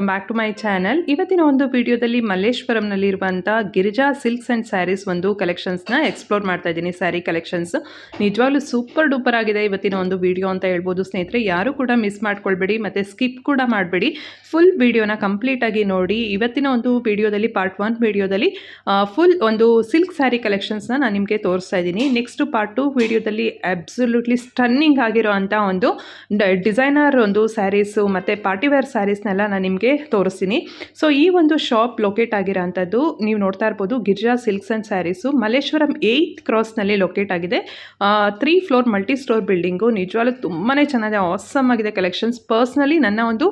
Welcome back to my channel ಇವತ್ತಿನ ಒಂದು ವಿಡಿಯೋದಲ್ಲಿ ಮಲ್ಲೇಶ್ವರಂನಲ್ಲಿರುವಂಥ ಗಿರಿಜಾ ಸಿಲ್ಕ್ಸ್ ಆ್ಯಂಡ್ ಸ್ಯಾರೀಸ್ ಒಂದು ಕಲೆಕ್ಷನ್ಸ್ನ ಎಕ್ಸ್ಪ್ಲೋರ್ ಮಾಡ್ತಾ ಇದ್ದೀನಿ. ಸ್ಯಾರಿ ಕಲೆಕ್ಷನ್ಸ್ ನಿಜವಾಗ್ಲೂ ಸೂಪರ್ ಡೂಪರ್ ಆಗಿದೆ ಇವತ್ತಿನ ಒಂದು ವಿಡಿಯೋ ಅಂತ ಹೇಳ್ಬೋದು. ಸ್ನೇಹಿತರೆ, ಯಾರು ಕೂಡ ಮಿಸ್ ಮಾಡ್ಕೊಳ್ಬೇಡಿ, ಮತ್ತು ಸ್ಕಿಪ್ ಕೂಡ ಮಾಡಬೇಡಿ. ಫುಲ್ ವಿಡಿಯೋನ ಕಂಪ್ಲೀಟಾಗಿ ನೋಡಿ, ಇವತ್ತಿನ ಒಂದು ವಿಡಿಯೋದಲ್ಲಿ ಪಾರ್ಟ್ ಒನ್ ವಿಡಿಯೋದಲ್ಲಿ ಫುಲ್ ಒಂದು ಸಿಲ್ಕ್ ಸ್ಯಾರಿ ಕಲೆಕ್ಷನ್ಸ್ನ ನಾನು ನಿಮಗೆ ತೋರಿಸ್ತಾ ಇದ್ದೀನಿ. ನೆಕ್ಸ್ಟ್ ಪಾರ್ಟ್ ಟು ವಿಡಿಯೋದಲ್ಲಿ ಅಬ್ಸಲ್ಯೂಟ್ಲಿ ಸ್ಟನ್ನಿಂಗ್ ಆಗಿರೋ ಅಂಥ ಒಂದು ಡಿಸೈನರ್ ಒಂದು ಸ್ಯಾರೀಸು, ಮತ್ತು ಪಾರ್ಟಿವೇರ್ ಸ್ಯಾರೀಸ್ನೆಲ್ಲ ನಾನು ನಿಮಗೆ ತೋರಿಸ್ತೀನಿ. ಸೊ ಈ ಒಂದು ಶಾಪ್ ಲೊಕೇಟ್ ಆಗಿರೋಂಥದ್ದು ನೀವು ನೋಡ್ತಾ ಇರ್ಬೋದು, Girija silks and sarees Malleshwaram eighth ಕ್ರಾಸ್ನಲ್ಲಿ locate ಆಗಿದೆ. Three floor multi store building ನಿಜವಾಗ್ಲೂ ತುಂಬಾ ಚೆನ್ನಾಗಿದೆ. ಆಸಮ್ ಆಗಿದೆ ಕಲೆಕ್ಷನ್ಸ್ ಪರ್ಸ್ನಲಿ ನನ್ನ ಒಂದು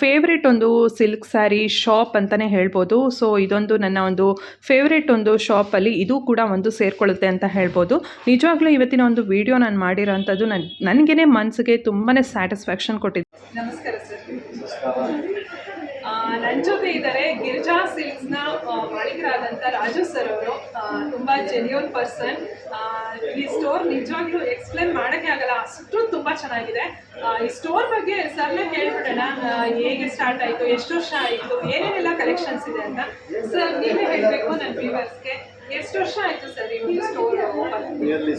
ಫೇವ್ರೇಟ್ ಒಂದು ಸಿಲ್ಕ್ ಸ್ಯಾರಿ ಶಾಪ್ ಅಂತಲೇ ಹೇಳ್ಬೋದು. ಸೊ ಇದೊಂದು ನನ್ನ ಒಂದು ಫೇವ್ರೇಟ್ ಒಂದು ಶಾಪಲ್ಲಿ ಇದು ಕೂಡ ಒಂದು ಸೇರ್ಕೊಳ್ಳುತ್ತೆ ಅಂತ ಹೇಳ್ಬೋದು. ನಿಜವಾಗ್ಲೂ ಇವತ್ತಿನ ಒಂದು ವಿಡಿಯೋ ನಾನು ಮಾಡಿರೋ ಅಂಥದ್ದು ನನ್ನ ನನಗೇ ಮನಸ್ಸಿಗೆ ತುಂಬಾ ಸ್ಯಾಟಿಸ್ಫ್ಯಾಕ್ಷನ್ ಕೊಟ್ಟಿದೆ. ನಮಸ್ಕಾರ ನನ್ನ ಜೊತೆ ಇದ್ದಾರೆ ಗಿರಿಜಾ ನ ಮಾಲೀಕರಾದಂಥ ರಾಜು ಸರ್ ಅವರು. ತುಂಬ ಜೆನ್ಯೂನ್ ಪರ್ಸನ್ ಈ ಸ್ಟೋರ್ ನಿಜವಾಗ್ಲೂ ಎಕ್ಸ್ಪ್ಲೇನ್ ಮಾಡೋಕ್ಕೆ ಆಗಲ್ಲ. ಅಷ್ಟು ತುಂಬ ಚೆನ್ನಾಗಿದೆ. ಈ ಸ್ಟೋರ್ ಬಗ್ಗೆ ಸರ್ನೇ ಹೇಳ್ಬಿಡೋಣ ಹೇಗೆ ಸ್ಟಾರ್ಟ್ ಆಯಿತು, ಎಷ್ಟು ವರ್ಷ ಆಯಿತು, ಏನೇನೆಲ್ಲ ಕಲೆಕ್ಷನ್ಸ್ ಇದೆ ಅಂತ. ಸರ್ ನೀವೇ ಹೇಳಬೇಕು ನನ್ನ ವ್ಯೂವರ್ಸ್ಗೆ ಎಷ್ಟು ವರ್ಷ ಆಯಿತು sir store nearly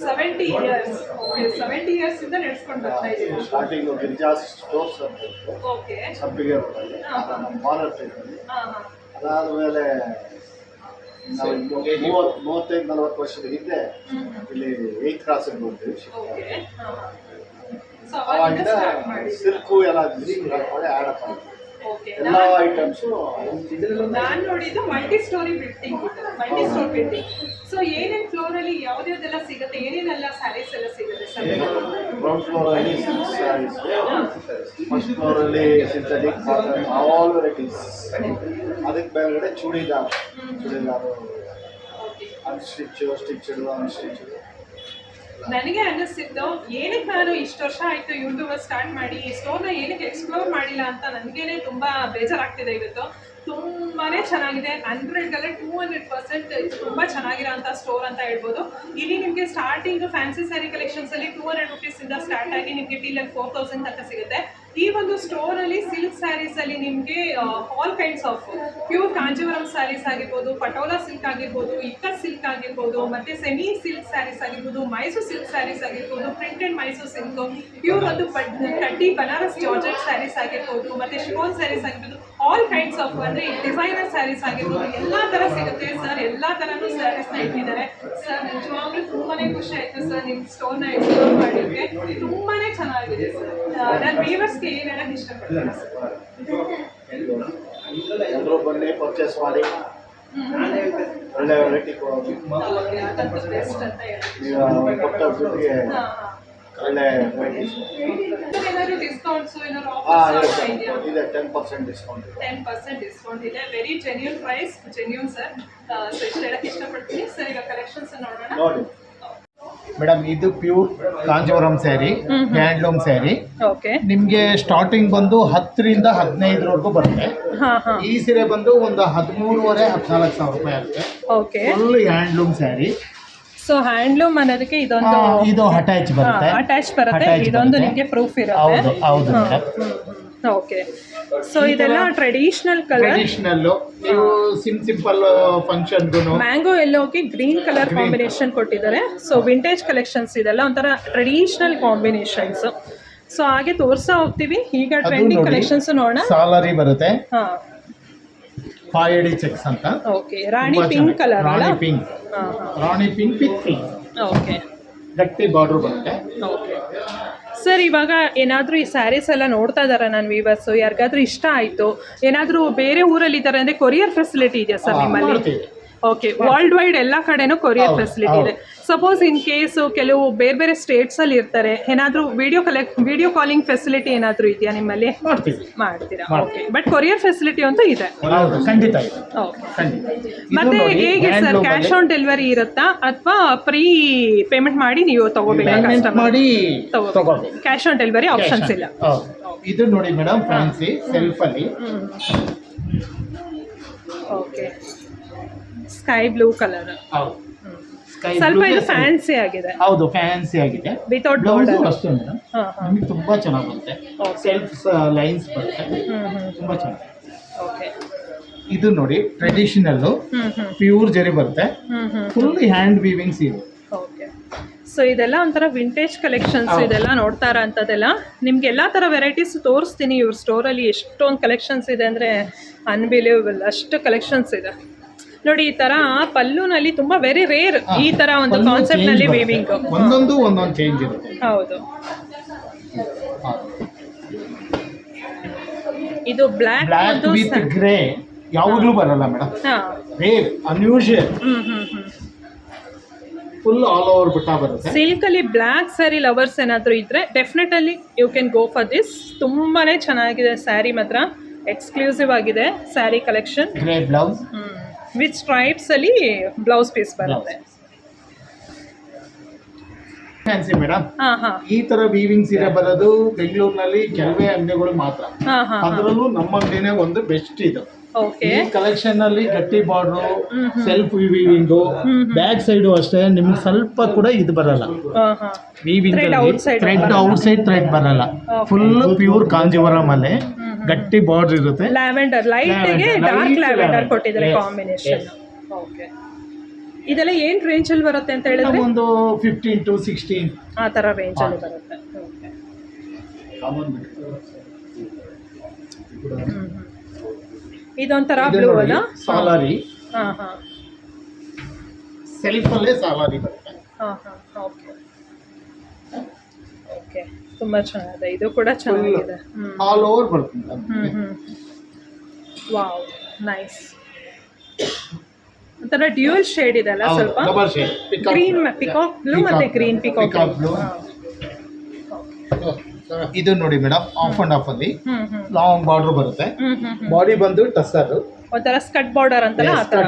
seventy years okay seventy years ಇಂದ ನಡೆಸ್ಕೊಂಡು ಬರ್ತಾ ಇದ್ದೀರಾ? ಸ್ಟಾರ್ಟಿಂಗ್ ಗಿರಿಜಾ ಸ್ಟೋರ್ಸ್ ಅಂತ ಓಕೆ ಸಬ್ಬಿಗೆ ಮಾರಟ್ ಇದ್ರಲ್ಲಿ ಹಾಂ ಹಾಂ. ಅದಾದಮೇಲೆ ನಾವು ಮೂವತ್ತು ಮೂವತ್ತೈದು ನಲವತ್ತು ವರ್ಷದ ಹಿಂದೆ ಇಲ್ಲಿ ಏಯ್ತ್ ಕ್ರಾಸಿಗೆ ಬಂದ್ವಿ. ಅವಾಗಿಂದ ಸಿಲ್ಕು ಎಲ್ಲ ಮಾಡಿ ಆಡಪ್ಪ ಓಕೆ ಎಲ್ಲ ಐಟಮ್ಸು ನಾನು ನೋಡಿದ್ದು multi storey building multi store building so ಏನೇನು ಫ್ಲೋರ್ ಅಲ್ಲಿ ಯಾವ್ದ್ಯಾವ್ದೆಲ್ಲ ಸಿಗುತ್ತೆ? ಏನೇನೆಲ್ಲ ಸ್ಯಾರೀಸ್ ಎಲ್ಲ ಸಿಗುತ್ತೆ ಸರ್? ಗ್ರೌಂಡ್ ಫ್ಲೋರಲ್ಲಿ ಸಿಲ್ಕ್ ಸ್ಯಾರೀಸ್ ಫಸ್ಟ್ ಫ್ಲೋರಲ್ಲಿ ಸಿಂಥೆಟಿಕ್ ಕಾಟನ್ ಆಲ್ ವೆರೈಟೀಸ್ ಅದಕ್ಕೆ ಮೇಲ್ಗಡೆ chudidar. Chudidar. Unstitch stitched unstitch ನನಗೆ ಅನ್ನಿಸ್ತಿದ್ದು ಏನಕ್ಕೆ ನಾನು ಇಷ್ಟು ವರ್ಷ ಆಯ್ತು ಯೂಟ್ಯೂಬರ್ ಸ್ಟಾರ್ಟ್ ಮಾಡಿ, ಈ ಸ್ಟೋರ್ನ ಏನಕ್ಕೆ ಎಕ್ಸ್ಪ್ಲೋರ್ ಮಾಡಿಲ್ಲ ಅಂತ ನನಗೇನೆ ತುಂಬಾ ಬೇಜಾರಾಗ್ತಿದೆ ಇವತ್ತು. ತುಂಬಾನೇ ಚೆನ್ನಾಗಿದೆ ಹಂಡ್ರೆಡ್ಗಲ್ಲೇ ಟೂ ಹಂಡ್ರೆಡ್ ಪರ್ಸೆಂಟ್ ತುಂಬಾ ಚೆನ್ನಾಗಿರೋ ಅಂತ ಸ್ಟೋರ್ ಅಂತ ಹೇಳ್ಬೋದು. ಇಲ್ಲಿ ನಿಮಗೆ ಸ್ಟಾರ್ಟಿಂಗ್ ಫ್ಯಾನ್ಸಿ ಸ್ಯಾರಿ ಕಲೆಕ್ಷನ್ಸಲ್ಲಿ ಟೂ ಹಂಡ್ರೆಡ್ ರುಪೀಸಿಂದ ಸ್ಟಾರ್ಟ್ ಆಗಿ ನಿಮಗೆ ಟೀಲಲ್ಲಿ ಫೋರ್ ತೌಸಂಡ್ ತನಕ ಸಿಗುತ್ತೆ. ಈ ಒಂದು ಸ್ಟೋರ್ ಅಲ್ಲಿ ಸಿಲ್ಕ್ ಸ್ಯಾರೀಸ್ ಅಲ್ಲಿ ನಿಮಗೆ all kinds of pure Kanjeevaram sarees ಆಗಿರ್ಬೋದು, ಪಟೋಲಾ ಸಿಲ್ಕ್ ಆಗಿರ್ಬೋದು ಇಕ್ಕತ್ ಸಿಲ್ಕ್ ಆಗಿರ್ಬೋದು, ಮತ್ತೆ ಸೆಮಿ ಸಿಲ್ಕ್ ಸ್ಯಾರೀಸ್ ಆಗಿರ್ಬೋದು, ಮೈಸೂರು ಸಿಲ್ಕ್ ಸ್ಯಾರೀಸ್ ಆಗಿರ್ಬೋದು ಪ್ರಿಂಟೆಡ್ ಮೈಸೂರು ಸಿಲ್ಕ್ ಪ್ಯೂರ್ ಒಂದು ಕಡ್ಡಿ, ಬನಾರಸ್ ಜಾರ್ಜೆಟ್ ಸ್ಯಾರೀಸ್ ಆಗಿರ್ಬೋದು, ಮತ್ತೆ ಶಿಫೋನ್ ಸ್ಯಾರೀಸ್ ಆಗಿರ್ಬೋದು ಆಲ್ ಕೈಂಡ್ಸ್ ಆಫ್ ಅಂದ್ರೆ ಡಿಸೈನರ್ ಸ್ಯಾರೀಸ್ ಆಗಿರ್ಬೋದು ಎಲ್ಲಾ ತರ ಸಿಗುತ್ತೆ. ಸರ್ ಎಲ್ಲಾ ತರನು ಸ್ಯಾರೀಸ್ನ ಇಟ್ಟಿದ್ದಾರೆ. ಸರ್ ನಿಜವಾಗ್ಲೂ ತುಂಬಾನೇ ಖುಷಿ ಆಯ್ತು ಸರ್ ನಿಮ್ ಸ್ಟೋರ್ನ ಎಕ್ಸ್ಪ್ಲೋರ್ ಮಾಡಿದ್ರೆ ತುಂಬಾನೇ ಚೆನ್ನಾಗಿದೆ ಸರ್ ನಾನು ವೀವರ್ಸ್ಗೆ ಹೇಳಕ್ ಇಷ್ಟಪಡ್ತೀನಿ ಎಲ್ಲರೂ ಬನ್ನಿ ಪರ್ಚೇಸ್ ಮಾಡಿ. ಒಳ್ಳೆ ವೆರೈಟಿ ಕೊಡೋದು ಕೊಟ್ಟ ದುಡ್ಡಿಗೆ ಹಾ. ಒಳ್ಳೆ ಡಿಸ್ಕೌಂಟ್ಸ್ ಇದೆ ಟೆನ್ ಪರ್ಸೆಂಟ್ ಡಿಸ್ಕೌಂಟ್ ಇದೆ. ಟೆನ್ ಪರ್ಸೆಂಟ್ ಡಿಸ್ಕೌಂಟ್ ಇದೆ. Very genuine price genuine sir so ಇಷ್ಟು ಹೇಳಕ್ ಇಷ್ಟಪಡ್ತೀನಿ. ಸರ್ ಈಗ ಕಲೆಕ್ಷನ್ಸ್ ನೋಡೋಣ. ನೋಡಿ. ಮೇಡಮ್ ಇದು pure Kanjeevaram saree handloom saree okay ನಿಮಗೆ ಸ್ಟಾರ್ಟಿಂಗ್ ಬಂದು ಹತ್ತರಿಂದ ಹದಿನೈದರವರೆಗೂ ಬರುತ್ತೆ. ಹಾ ಹಾ. ಈ ಸೀರೆ ಬಂದು ಒಂದು ಹದಿಮೂರುವರೆ ಹದಿನಾಲ್ಕು ಸಾವಿರ ರೂಪಾಯಿ ಆಗುತ್ತೆ. Okay full handloom saree so handloom ಅನ್ನೋದಕ್ಕೆ ಇದೊಂದು ಇದು ಅಟ್ಯಾಚ್ ಬರುತ್ತೆ. ಅಟ್ಯಾಚ್ ಬರುತ್ತೆ. ಇದೊಂದು. ನಿಮಗೆ ಪ್ರೂಫ್ ಇರುತ್ತೆ. ಹೌದು ಓಕೆ ಸೊ ಇದೆಲ್ಲ ಟ್ರೆಡಿಷನಲ್ ಕಲರ್ ಟ್ರೆಡಿಷನಲ್ ನೀವು ಸಿಂ ಸಿಂಪಲ್ ಫಂಕ್ಷನ್ಗೂ ಮ್ಯಾಂಗೋ ಎಲ್ಲೋಗೆ ಗ್ರೀನ್ ಕಲರ್ ಕಾಂಬಿನೇಷನ್ ಕೊಟ್ಟಿದ್ದಾರೆ. ಸೊ ವಿಂಟೇಜ್ ಕಲೆಕ್ಷನ್ಸ್ ಇದೆಲ್ಲ ಒಂಥರ ಟ್ರೆಡಿಷನಲ್ ಕಾಂಬಿನೇಷನ್ಸ್ ಸೊ ಹಾಗೆ ತೋರ್ಸಾ ಹೋಗ್ತೀವಿ. ಈಗ ಟ್ರೆಂಡಿಂಗ್. ಕಲೆಕ್ಷನ್ಸ್ ನೋಡೋಣ. ಸಾಲರಿ ಬರುತ್ತೆ. ಹಾ. ಫಾಯಡಿ ಚೆಕ್ಸ್ ಅಂತ. ಓಕೆ ರಾಣಿ ತುಂಬಾ ಪಿಂಕ್ ಚೆನ್ನಾಗಿ- ಕಲರ್ ಅಲ್ಲ? ರಾಣಿ ಪಿಂಕ್ ಹಾ Rani pink with pink okay ಗಟ್ಟಿ ಬಾರ್ಡರ್ ಬರುತ್ತೆ. ಓಕೆ ಸರ್ ಇವಾಗ ಏನಾದರೂ ಈ ಸ್ಯಾರೀಸ್ ಎಲ್ಲ ನೋಡ್ತಾ ಇದ್ದಾರೆ ನನ್ನ ವೀವರ್ಸು ಯಾರಿಗಾದ್ರೂ ಇಷ್ಟ ಆಯಿತು? ಏನಾದರೂ ಬೇರೆ ಊರಲ್ಲಿ ಇದ್ದಾರೆ ಅಂದರೆ ಕೊರಿಯರ್ ಫೆಸಿಲಿಟಿ ಇದೆಯಾ ಸರ್ ನಿಮ್ಮಲ್ಲಿ? ಮಾಡ್ತೀವಿ. ಓಕೆ ವರ್ಲ್ಡ್ ವೈಡ್ ಎಲ್ಲ ಕಡೆನೂ ಕೊರಿಯರ್ ಫೆಸಿಲಿಟಿ ಇದೆ. ಸಪೋಸ್ ಇನ್ ಕೇಸ್ ಕೆಲವು ಬೇರೆ ಬೇರೆ ಸ್ಟೇಟ್ಸ್ ಅಲ್ಲಿ ಇರ್ತಾರೆ ಏನಾದರೂ video collect video calling facility ಏನಾದರೂ ಇದೆಯಾ ನಿಮ್ಮಲ್ಲಿ? ಮಾಡ್ತೀವಿ. ಮಾಡ್ತೀರಾ? ಓಕೆ ಬಟ್ ಕೊರಿಯರ್ ಫೆಸಿಲಿಟಿ ಅಂತೂ ಇದೆ. ಹೌದು ಖಂಡಿತ ಇದೆ. ಓಕೆ ಖಂಡಿತ. ಇದು ಮತ್ತೆ ನೋಡಿ, ಹೇಗೆ ಸರ್ ಕ್ಯಾಶ್ ಆನ್ ಡೆಲಿವರಿ ಇರುತ್ತಾ? ಅಥವಾ ಪ್ರೀ ಪೇಮೆಂಟ್ ಮಾಡಿ ನೀವು ತಗೋಬೇಕಾ payment ಕಸ್ಟಮರ್ ಮಾಡಿ ತಗೋಬೇಕು. ತಗೋಬೇಕು. ಕ್ಯಾಶ್ ಆನ್ ಡೆಲಿವರಿ ಆಪ್ಷನ್ಸ್ ಇಲ್ಲ. ಹೌದು. ಇದು ನೋಡಿ ಮೇಡಮ್ ಫ್ಯಾನ್ಸಿ ಸೆಲ್ಫ್ ಅಲ್ಲಿ. ಓಕೆ ಸ್ಕೈ ಬ್ಲೂ ಕಲರ್ ಹೌದು. ಸ್ವಲ್ಪ ಇದು ಫ್ಯಾನ್ಸಿ ಆಗಿದೆ. ಹೌದು ಫ್ಯಾನ್ಸಿ ಆಗಿದೆ. ವಿತೌಟ್ ಬಾರ್ಡರ್ ಅಷ್ಟೇ ಮೇಡಮ್ ನಮಗೆ ತುಂಬಾ ಚೆನ್ನಾಗಿ ಬರುತ್ತೆ. ಸೆಲ್ಫ್ ಲೈನ್ಸ್ ಬರುತ್ತೆ. ಹ್ಮ್ ಹ್ಮ್. ತುಂಬಾ ಚೆನ್ನಾಗಿ ಓಕೆ ಇದು ನೋಡಿ ಟ್ರೆಡಿಷನಲ್ ಪ್ಯೂರ್ ಜರಿ ಬರುತ್ತೆ. ಫುಲ್ ಹ್ಯಾಂಡ್ ವೀವಿಂಗ್ಸ್ ಇದೆ ಓಕೆ ಸೊ ಇದೆಲ್ಲ ಒಂಥರ ವಿಂಟೇಜ್ ಕಲೆಕ್ಷನ್ಸ್. ಇದೆಲ್ಲ ನೋಡ್ತಾ ಇರೋಂಥದ್ದೆಲ್ಲ ನಿಮ್ಗೆ ಎಲ್ಲ ಥರ ವೆರೈಟೀಸ್ ತೋರಿಸ್ತೀನಿ ಇವ್ರ ಸ್ಟೋರಲ್ಲಿ ಎಷ್ಟೊಂದು ಕಲೆಕ್ಷನ್ಸ್ ಇದೆ ಅಂದರೆ ಅನ್ಬಿಲೀವಬಲ್ ಅಷ್ಟು ಕಲೆಕ್ಷನ್ಸ್ ಇದೆ. ನೋಡಿ ಈ ತರ ಪಲ್ಲುನಲ್ಲಿ ತುಂಬಾ ವೆರಿ ರೇರ್ ಈ ತರ ಒಂದು ಕಾನ್ಸೆಪ್ಟ್ನಲ್ಲಿ ವೇವಿಂಗ್ ಒಂದೊಂದು ಒಂದೊಂದು ಚೇಂಜ್ ಇದೆ ಹೌದು. ಇದು ಬ್ಲಾಕ್ ಮತ್ತು ವಿತ್ ಗ್ರೇ ಯಾವಾಗಲೂ ಬರಲ್ಲ ಮೇಡಮ್ ಹಾಂ. ರೇರ್ ಹ್ಞೂ ಫುಲ್ ಆಲ್ ಓವರ್ ಬಿಟ್ಟಾ ಬರುತ್ತೆ. ಸಿಲ್ಕ್ ಅಲ್ಲಿ ಬ್ಲ್ಯಾಕ್ ಸ್ಯಾರಿ ಲವರ್ಸ್ ಏನಾದರೂ ಇದ್ರೆ definitely you can go for this ತುಂಬಾನೇ ಚೆನ್ನಾಗಿದೆ ಸ್ಯಾರಿ ಮಾತ್ರ. ಎಕ್ಸ್ಕ್ಲೂಸಿವ್ ಆಗಿದೆ saree collection grey blouse with ಸ್ಟ್ರೈಪ್ಸಲ್ಲಿ blouse piece ಬರುತ್ತೆ. ಫ್ಯಾನ್ಸಿ ಮೇಡಮ್ ಹಾ ಹಾ. ಈ ತರ ವೀವಿಂಗ್ ಸೀರೆ ಬರೋದು ಬೆಂಗಳೂರಿನಲ್ಲಿ ಕೆಲವೇ ಅಂಗಡಿಗಳು ಮಾತ್ರ. ಹಾಂ ಹಾಂ ಅದರಲ್ಲೂ ನಮ್ಮ ಅಂಗಡಿನೇ ಒಂದು ಬೆಸ್ಟ್ ಇದು. ಓಕೆ ಈ ಕಲೆಕ್ಷನ್ ಅಲ್ಲಿ ಗಟ್ಟಿ border. Self weaving back side ಅಷ್ಟೇ ನಿಮ್ಗೆ ಸ್ವಲ್ಪ ಕೂಡ ಇದು ಬರಲ್ಲ. ಹಾ ಹಾ. Weaving Thread outside thread. Outside thread ಬರಲ್ಲ. ಫುಲ್ ಪ್ಯೂರ್ ಕಾಂಜಿವರಂ ಅಲ್ಲಿ ಗಟ್ಟಿ ಬಾರ್ಡರ್ ಇರುತ್ತೆ. ಲ್ಯಾವೆಂಡರ್ ಲೈಟ್ಗೆ ಗೆ ಡಾರ್ಕ್ ಲ್ಯಾವೆಂಡರ್ ಕೊಟ್ಟಿದ್ದಾರೆ ಕಾಂಬಿನೇಷನ್ ಓಕೆ ಇದೆಲ್ಲ ರೇಂಜ್ ಅಲ್ಲಿ ಬರುತ್ತೆ ಅಂತ ಹೇಳಿದ್ರೆ? ಒಂದು ಫಿಫ್ಟೀನ್ ಟು ಸಿಕ್ಸ್ಟೀನ್ ಆ ತರ ರೇಂಜ್ ಅಲ್ಲಿ ಬರುತ್ತೆ. ಓಕೆ ಇದೊಂಥರ ಬ್ಲೂ ಅಲ್ಲ? ಸಾಲಾರಿ ಹಾಂ ಹಾಂ. ಸೆಲ್ಫ್ ಅಲ್ಲೇ ಸಾಲಾರಿ ಬರುತ್ತೆ. ಹಾಂ ಹಾಂ. Okay okay. ತುಂಬಾ ಚೆನ್ನಾಗಿದೆ. ಇದು ಕೂಡ ಚೆನ್ನಾಗಿದೆ. ಆಲ್ ಓವರ್ ಹ್ಞೂ ವಾವ್ ನೈಸ್. ಒಂಥರ ಡ್ಯೂಯಲ್ ಶೇಡ್ ಇದೆ ಅಲ್ಲ ಸ್ವಲ್ಪ? ಗ್ರೀನ್ ಪಿಕಾಕ್ ಬ್ಲೂ ಮತ್ತೆ ಗ್ರೀನ್ ಪಿಕಾಕ್ ಬ್ಲೂ ಇದು ನೋಡಿ ಮೇಡಮ್ ಆಫ್ ಅಂಡ್ ಆಫ್ ಅಲ್ಲಿ. ಲಾಂಗ್ ಬಾರ್ಡರ್ ಬರುತ್ತೆ. ಬಾಡಿ ಬಂದು ಟಸ್ಸರ್ ಒಂಥರ ಸ್ಕಟ್ ಬಾರ್ಡರ್ ಅಂತಲ್ಲ ಆ ಥರ?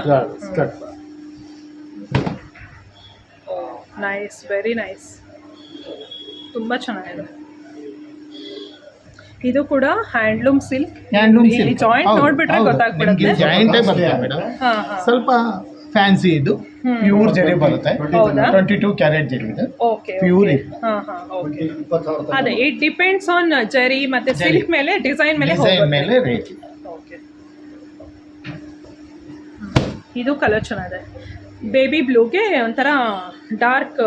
Skirt nice very nice. ತುಂಬ ಚೆನ್ನಾಗಿದೆ ಇದು ಕೂಡ handloom silk. Handloom silk. Joint ನೋಡ್ಬಿಟ್ರೆ ಗೊತ್ತಾಗ್ಬಿಡುತ್ತೆ. ಜಾಯಿಂಟೇ ಬರುತ್ತೆ ಮೇಡಮ್. ಸ್ವಲ್ಪ ಫ್ಯಾನ್ಸಿ ಇದು. ಪ್ಯೂರ್ ಜರಿ ಬರುತ್ತೆ. ಹೌದಾ? ಟ್ವೆಂಟಿ ಟೂ ಕ್ಯಾರೆಟ್ ಜರಿ ಇದೆ. ಓಕೆ ಪ್ಯೂರ್ ಇದೆ. ಹಾ ಹಾ ಓಕೆ. ಅದೇ ಇಟ್ ಡಿಪೆಂಡ್ಸ್ ಆನ್ ಜರಿ ಮತ್ತೆ ಸಿಲ್ಕ್ ಮೇಲೆ ಡಿಸೈನ್ ಮೇಲೆ ಮೇಲೆ ರೇಟ್. ಓಕೆ. ಇದು ಕಲರ್ ಚೆನ್ನಾಗಿದೆ. ಬೇಬಿ ಬ್ಲೂಗೆ ಒಂಥರ ಡಾರ್ಕ್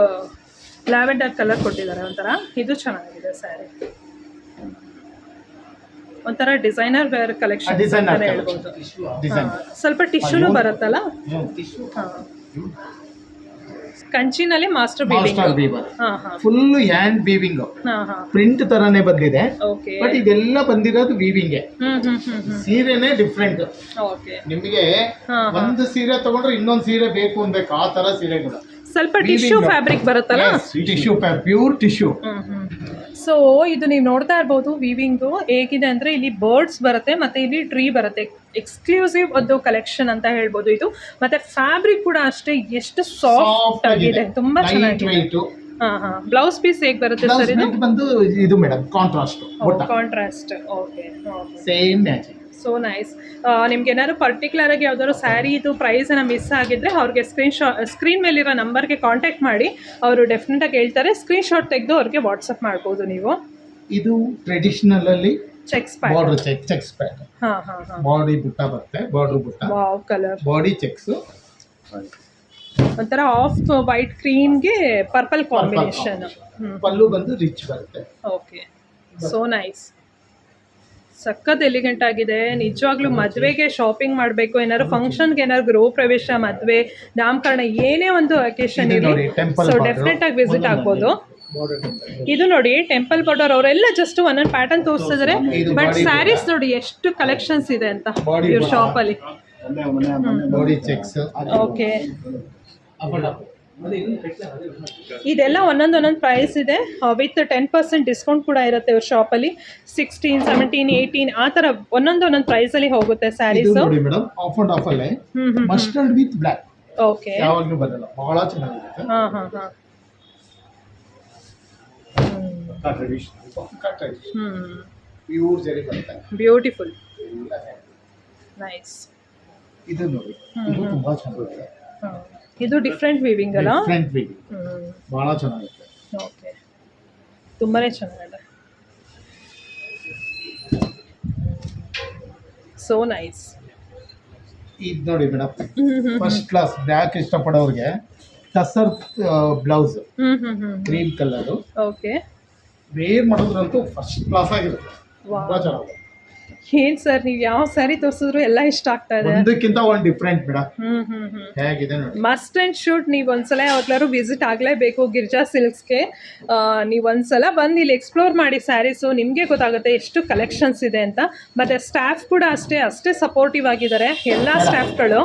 ಲ್ಯಾವೆಂಡರ್ ಕಲರ್ ಕೊಟ್ಟಿದ್ದಾರೆ ಒಂಥರ ಇದು ಚೆನ್ನಾಗಿದೆ ಸ್ಯಾರಿ ಒಂಥರ ಡಿಸೈನರ್ ವೇರ್ ಕಲೆಕ್ಷನ್ ಹೇಳ್ಬೋದು. ಸ್ವಲ್ಪ ಟಿಶ್ಯೂನು ಬರುತ್ತಲ್ಲ. ಕಂಚಿನಲ್ಲಿ master weaving full hand weaving print ತರಾನೇ ಬಂದಿದೆ. ಬಟ್ ಇದೆಲ್ಲ ಬಂದಿರೋದು ವೀವಿಂಗ್ ಸೀರೆನೇ ಡಿಫ್ರೆಂಟ್ ನಿಮಗೆ ಒಂದು ಸೀರೆ ತಗೊಂಡ್ರೆ ಇನ್ನೊಂದು ಸೀರೆ ಬೇಕು ಅನ್ಬೇಕು ಆ ತರ ಸೀರೆಗಳು. ಸ್ವಲ್ಪ ಟಿಶ್ಯೂ ಫ್ಯಾಬ್ರಿಕ್ ಬರುತ್ತಲ್ಲ? ಟಿಶ್ಯೂ ಪ್ಯೂರ್ ಟಿಶ್ಯೂ ಸೊ ಇದು ನೀವು ನೋಡ್ತಾ ಇರ್ಬೋದು ವಿವಿಂಗು ಹೇಗಿದೆ ಅಂದರೆ ಇಲ್ಲಿ ಬರ್ಡ್ಸ್ ಬರುತ್ತೆ ಮತ್ತು ಇಲ್ಲಿ ಟ್ರೀ ಬರುತ್ತೆ. ಎಕ್ಸ್ಕ್ಲೂಸಿವ್ ಒಂದು ಕಲೆಕ್ಷನ್ ಅಂತ ಹೇಳ್ಬೋದು ಇದು. ಮತ್ತೆ ಫ್ಯಾಬ್ರಿಕ್ ಕೂಡ ಅಷ್ಟೇ ಎಷ್ಟು ಸಾಫ್ಟ್ ಆಗಿದೆ. ತುಂಬಾ ಲೈಟ್ ಚೆನ್ನಾಗಿದೆ. ವೆಯ್ಟ್ ಹಾ ಹಾ. ಬ್ಲೌಸ್ ಪೀಸ್ ಹೇಗೆ ಬರುತ್ತೆ ಸರ್ ಇದು? ಬಂದು ಇದು madam contrast contrast okay same matching so nice ನಿಮ್ಗೆ ಏನಾದ್ರು ಪರ್ಟಿಕ್ಯುಲರ್ ಆಗಿ ಯಾವ್ದಾದ್ರು ಸ್ಯಾರಿ ಇದು ಪ್ರೈಸ್ ಮಿಸ್ ಆಗಿದ್ರೆ ಅವ್ರಿಗೆ ಸ್ಕ್ರೀನ್ ಶಾ ಸ್ಕ್ರೀನ್ ಮೇಲಿರೋ ನಂಬರ್ಗೆ ಕಾಂಟ್ಯಾಕ್ಟ್ ಮಾಡಿ. ಅವರು ಡೆಫಿನೆಟ್ ಆಗಿ ಹೇಳ್ತಾರೆ ಸ್ಕ್ರೀನ್ ಶಾಟ್ ತೆಗೆದು ಅವ್ರಿಗೆ ವಾಟ್ಸಪ್ ಮಾಡ್ಬೋದು ನೀವು. ಇದು ಟ್ರೆಡಿಷನಲ್ ಅಲ್ಲಿ ಚೆಕ್ಸ್ ಬಾರ್ಡರ್ ಚೆಕ್ ಚೆಕ್ಸ್ ಹಾ ಬಾಡಿ ಬುಟ್ಟ ಬರುತ್ತೆ ಬಾರ್ಡರ್ ಬುಟ್ಟ. ವಾವ್ ಕಲರ್ ಬಾಡಿ ಚೆಕ್ಸ್ ಒಂಥರ ಆಫ್ ವೈಟ್ ಕ್ರೀಮ್ಗೆ ಪರ್ಪಲ್ ಕಾಂಬಿನೇಷನ್ ಪಲ್ಲು ಬಂದು ರಿಚ್ ಬರುತ್ತೆ. ಓಕೆ ಸೋ ನೈಸ್ ಸಖತ್ ಎಲಿಗೆಂಟ್ ಆಗಿದೆ. ನಿಜವಾಗ್ಲೂ ಮದುವೆಗೆ ಶಾಪಿಂಗ್ ಮಾಡಬೇಕು ಏನಾದ್ರು ಫಂಕ್ಷನ್ಗೆ ಏನಾದ್ರು ಗೃಹ ಪ್ರವೇಶ ಮದುವೆ ನಾಮಕರಣ ಏನೇ ಒಂದು ಅಕೇಶನ್ ಇರಲಿ. ಸೊ. ಡೆಫಿನೆಟ್ ಆಗಿ ವಿಸಿಟ್ ಆಗ್ಬೋದು. ಇದು ನೋಡಿ ಟೆಂಪಲ್ ಬಾರ್ಡರ್ ಅವರೆಲ್ಲ ಜಸ್ಟ್ ಒಂದೊಂದು ಪ್ಯಾಟರ್ನ್ ತೋರಿಸಿದ್ರೆ. ಬಟ್ ಸ್ಯಾರೀಸ್ ನೋಡಿ ಎಷ್ಟು ಕಲೆಕ್ಷನ್ಸ್ ಇದೆ ಅಂತ ಇವ್ರ. ಶಾಪಲ್ಲಿ ಓಕೆ ಇದೆಲ್ಲ ಒಂದೊಂದು ಒಂದೊಂದು ಪ್ರೈಸ್ ಇದೆ. ವಿತ್ ಟೆನ್ ಪರ್ಸೆಂಟ್ ಡಿಸ್ಕೌಂಟ್ ಕೂಡ ಇರುತ್ತೆ ಇವ್ರ ಶಾಪಲ್ಲಿ ಸಿಕ್ಸ್ಟೀನ್ ಸೆವೆಂಟೀನ್ ಏಯ್ಟೀನ್ ಆ ಥರ ಒಂದೊಂದು ಒಂದೊಂದು ಪ್ರೈಸಲ್ಲಿ ಹೋಗುತ್ತೆ saris madam off and off ಅಲ್ಲೇ. ಮಸ್ಟರ್ಡ್ ವಿತ್ ಬ್ಲ್ಯಾಕ್ ಓಕೆ ಯಾವಾಗ್ಲೂ ಬರಲ್ಲ. ಬಹಳ ಚೆನ್ನಾಗಿರುತ್ತೆ. ಹಾಂ ಹಾಂ ಹಾಂ. ಪ್ಯೂರ್ ಜರಿ ಬರುತ್ತೆ. ಬ್ಯೂಟಿಫುಲ್ ನೈಸ್ ಇದು ನೋಡಿ. ಇದು ತುಂಬಾ ಚೆನ್ನಾಗಿದೆ. ಹಾಂ ಇದು ಡಿಫ್ರೆಂಟ್ ವೀವಿಂಗ್ ಅಲ್ಲ? ಡಿಫ್ರೆಂಟ್ ವೀವಿಂಗ್ ಬಹಳ ಚೆನ್ನಾಗಿದೆ ಓಕೆ ತುಂಬಾನೇ ಚೆನ್ನಾಗಿದೆ. ಸೋ ನೈಸ್ ಇದು ನೋಡಿ madam first class back ಇಷ್ಟಪಡೋರಿಗೆ tussar blouse cream colour okay wear ಮಾಡೋದ್ರಂತೂ first class ಆಗಿರುತ್ತೆ. ತುಂಬಾ ಚೆನ್ನಾಗಿದೆ. ಏನ್ ಸರ್ ನೀವು ಯಾವ ಸ್ಯಾರಿ ತೋರಿಸಿದ್ರು ಎಲ್ಲ ಇಷ್ಟ ಆಗ್ತಾ ಇದೆ? ಒಂದಕ್ಕಿಂತ ಒಂದು ಡಿಫ್ರೆಂಟ್ ಮೇಡಮ್ ಹ್ಮ್ ಹ್ಮ್ ಹ್ಮ್. ಹೇಗಿದೆ ನೋಡಿ. ಮಸ್ಟ್ ಅಂಡ್ ಶೂಟ್ ನೀವು ಒಂದ್ಸಲ ಯಾವಾಗ್ಲಾದ್ರು ವಿಸಿಟ್ ಆಗಲೇಬೇಕು ಗಿರ್ಜಾ ಸಿಲ್ಕ್ಸ್ಗೆ ನೀವು ಒಂದ್ಸಲ ಬಂದು ಇಲ್ಲಿ ಎಕ್ಸ್ಪ್ಲೋರ್ ಮಾಡಿ ಸ್ಯಾರೀಸು ನಿಮಗೆ ಗೊತ್ತಾಗುತ್ತೆ ಎಷ್ಟು ಕಲೆಕ್ಷನ್ಸ್ ಇದೆ ಅಂತ. ಮತ್ತೆ ಸ್ಟಾಫ್ ಕೂಡ ಅಷ್ಟೇ ಅಷ್ಟೇ ಸಪೋರ್ಟಿವ್ ಆಗಿದ್ದಾರೆ. ಎಲ್ಲ ಸ್ಟಾಫ್ಗಳು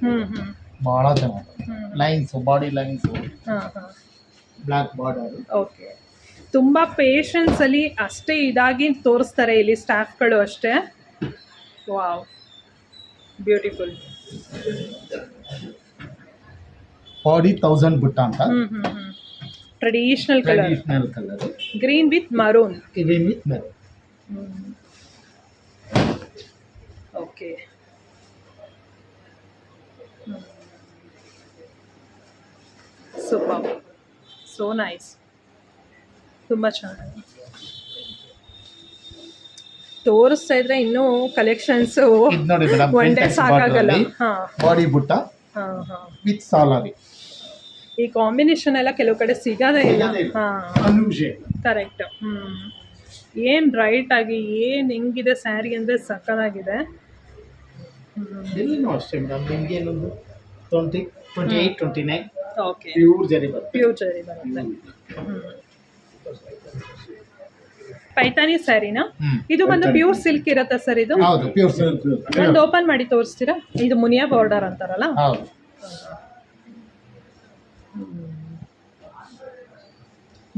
ಹ್ಞೂ ಹ್ಞೂ ಭಾಳ ಚೆನ್ನಾಗಿದೆ. ಲೈನ್ಸ್ ಬಾಡಿ ಲೈನ್ಸ್ ಹಾ ಹಾಂ. ಬ್ಲ್ಯಾಕ್ ಬಾರ್ಡರ್ ಓಕೆ ತುಂಬ ಪೇಷನ್ಸಲ್ಲಿ ಅಷ್ಟೇ ಇದಾಗಿ ತೋರಿಸ್ತಾರೆ ಇಲ್ಲಿ ಸ್ಟಾಫ್ಗಳು ಅಷ್ಟೇ. ವಾವ್. ಬ್ಯೂಟಿಫುಲ್ ಫಾರ್ಟಿ ತೌಸಂಡ್ ಬುಟ್ಟ ಅಂತ. Traditional colour traditional colour green with maroon green with maroon okay super so nice ತುಂಬ ಚೆನ್ನಾಗಿ ತೋರಿಸ್ತಾ ಇದ್ರೆ ಇನ್ನೂ ಕಲೆಕ್ಷನ್ಸ್ ಇದು ನೋಡಿ ಮೇಡಮ್ ಒನ್ ಡೇ ಸಾಕಾಗಲ್ಲ. ಬಾಡಿ ಬುಟ್ಟ ವಿತ್ ಸಾಲಾರಿ ಈ ಕಾಂಬಿನೇಷನ್ ಎಲ್ಲ ಕೆಲವು ಕಡೆ ಸಿಗೋದೇ ಇಲ್ಲ. ಹಾಂ. ಕರೆಕ್ಟ್ ಹ್ಞೂ ಏನು ಬ್ರೈಟ್ ಆಗಿ ಏನು ಹೆಂಗಿದೆ ಸ್ಯಾರಿ ಅಂದರೆ ಸಕ್ಕತ್ತಾಗಿದೆ. ಎಲ್ಲನೂ ಅಷ್ಟೇ ಮೇಡಮ್ ನಿಮಗೆ twenty twenty eight twenty nine okay pure zari ಬರುತ್ತೆ. ಫ್ಯೂಚರ್ ಬರುತ್ತೆ. ಹ್ಮ್. ಪೈತಾನಿ ಸ್ಯಾರಿನಾ? ಇದು ಬಂದು ಪ್ಯೂರ್ ಸಿಲ್ಕ್ ಇರತ್ತೆ ಸರ್ ಇದು? ಹೌದು ಪ್ಯೂರ್ ಸಿಲ್ಕ್ ಒಂದು ಓಪನ್ ಮಾಡಿ ತೋರಿಸ್ತೀರಾ? ಇದು ಮುನಿಯಾ ಬಾರ್ಡರ್ ಅಂತಾರಲ್ಲ? ಹೌದು.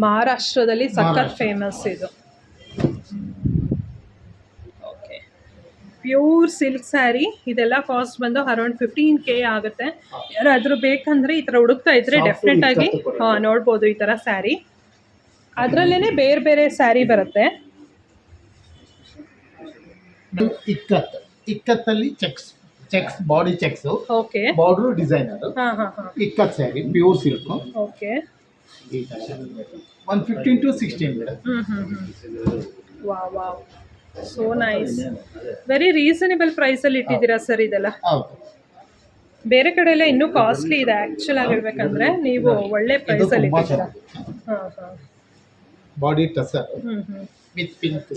ಮಹಾರಾಷ್ಟ್ರದಲ್ಲಿ ಸಖತ್ ಫೇಮಸ್ ಇದು. ಓಕೆ ಪ್ಯೂರ್ ಸಿಲ್ಕ್ ಸ್ಯಾರಿ ಇದೆಲ್ಲ ಕಾಸ್ಟ್ ಬಂದು ಅರೌಂಡ್ ಫಿಫ್ಟೀನ್ ಕೆ ಆಗುತ್ತೆ. ಯಾರಾದರೂ ಬೇಕಂದ್ರೆ ಈ ತರ ಹುಡುಕ್ತಾ ಇದ್ರೆ ಡೆಫಿನೆಟ್ ಆಗಿ ನೋಡ್ಬೋದು ಈ ತರ ಸ್ಯಾರಿ. ಅದರಲ್ಲೇ ಬೇರೆ ಬೇರೆ ಸ್ಯಾರಿ ಬರುತ್ತೆ. Ikat ಇಕ್ಕತ್ತಲ್ಲಿ checks checks body checks. Okay. Border designer. ಹಾಂ ಹಾಂ ಹಾಂ. Ikat sari pure silk. Okay. One fifteen to sixteen madam wow wow. So nice very reasonable ಪ್ರೈಸಲ್ಲಿ ಇಟ್ಟಿದ್ದೀರಾ ಸರ್ ಇದೆಲ್ಲ? ಬೇರೆ ಕಡೆ ಎಲ್ಲ ಇನ್ನೂ ಕಾಸ್ಟ್ಲಿ ಇದೆ. ಆ್ಯಕ್ಚುಲ್ ಆಗಿ ಹೇಳ್ಬೇಕಂದ್ರೆ ನೀವು ಒಳ್ಳೆ ಪ್ರೈಸ್ ಪ್ರೈಸಲ್ಲಿ ಇಟ್ಟಿದ್ದೀರಾ. ಹಾಂ ಹಾಂ. ಬಾಡಿ ಟಸರ್ ವಿತ್ ಪಿಂಕ್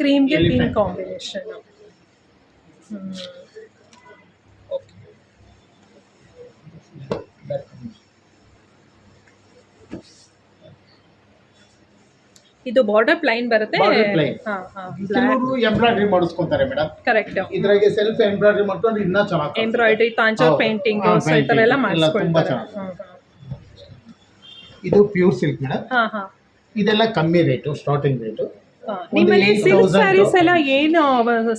ಕ್ರೀಮ್ಗೆ ಪಿಂಕ್. ಕಾಂಬಿನೇಷನ್. ಇದು ಬಾರ್ಡರ್ ಪ್ಲೈನ್ ಬರುತ್ತೆ? ಎಂಬ್ರಾಯ್ಡ್ರಿ ಮಾಡಿಸ್ಕೊಂತಾರೆ ಮೇಡಮ್. ಕರೆಕ್ಟ್ ಇದ್ರಾಗೆ ಸೆಲ್ಫ್ ಎಂಬ್ರಾಯ್ಡ್ರಿ ಮಾಡ್ಕೊಂಡು ಇನ್ನೂ ಚೆನ್ನಾಗಿ ಎಂಬ್ರಾಯ್ಡ್ರಿ ಹೌದು. ಪೇಂಟಿಂಗ್ ಈ ಥರ ಎಲ್ಲ ಮಾಡಿಸ್ಕೊಳ್ತಾರೆ. ಇದು ಪ್ಯೂರ್ ಸಿಲ್ಕ್ ಮೇಡಮ್. ಹಾಂ ಹಾಂ. ಇದೆಲ್ಲ ಕಮ್ಮಿ ರೇಟು ಸ್ಟಾರ್ಟಿಂಗ್ ರೇಟು. ನಿಮ್ಮಲ್ಲಿ ಒಂದು ಸಿಲ್ಕ್ 8,000 ಸ್ಯಾರೀಸ್ ಎಲ್ಲ ಏನು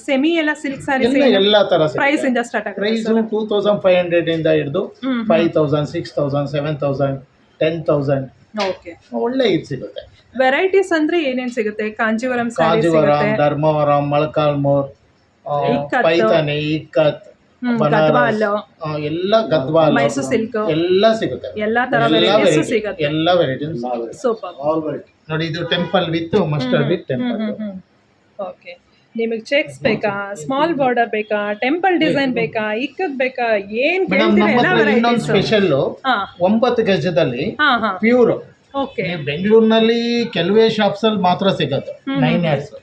ಸೆಮಿ ಎಲ್ಲ ಸಿಲ್ಕ್ ಸ್ಯಾರೀಸ್ ಎಲ್ಲ ತರ ಪ್ರೈಸ್ ಇಂದ ಸ್ಟಾರ್ಟ್ ಆಗುತ್ತೆ price two thousand five hundred ಇಂದ ಹಿಡಿದು. Five thousand six thousand seven thousand ten thousand okay ಒಳ್ಳೆ ಇದು ಸಿಗುತ್ತೆ. ವೆರೈಟೀಸ್ ಅಂದ್ರೆ ಏನೇನ್ ಸಿಗುತ್ತೆ? ಕಾಂಜೀವರಂ ಕಾಂಜೀವರಂ ಧರ್ಮವರಂ ಮೊಳಕಾಲ್ಮೂರ್. ಪೈತಾನಿ ಇಕ್ಕತ್ ಎಲ್ಲ ಗದ್ವಾಲ್ ಮೈಸೂರ್ ಸಿಲ್ಕ್. ಎಲ್ಲ ಸಿಗುತ್ತೆ. ಎಲ್ಲಾ ತರ variety, ಸಿಗುತ್ತೆ. ಎಲ್ಲ ವೆರೈಟೀಸ್ ಸೂಪರ್ ನೋಡಿ ಇದು temple with mustard with temple okay ನಿಮಗೆ ಚೆಕ್ಸ್ ಬೇಕಾ? ಸ್ಮಾಲ್ ಬಾರ್ಡರ್ ಬೇಕಾ? ಟೆಂಪಲ್ ಡಿಸೈನ್ ಬೇಕಾ? ಇಕ್ಕದ್ ಬೇಕಾ? ಏನ್ ಮೇಡಮ್ ಕೇಳ್ತೀರಾ? ಎಲ್ಲ ಇನ್ನೊಂದು ವೆರೈಟೀಸ್ ಸ್ಪೆಷಲ್ ಹಾ. ಒಂಬತ್ತು ಗಜದಲ್ಲಿ ಹಾ ಹಾ. ಪ್ಯೂರ್ ಓಕೆ ಬೆಂಗಳೂರಿನಲ್ಲಿ ಕೆಲವೇ ಶಾಪ್ಸ್ ಅಲ್ಲಿ ಮಾತ್ರ ಸಿಗುತ್ತೆ. ನೈನ್ ಹೌದು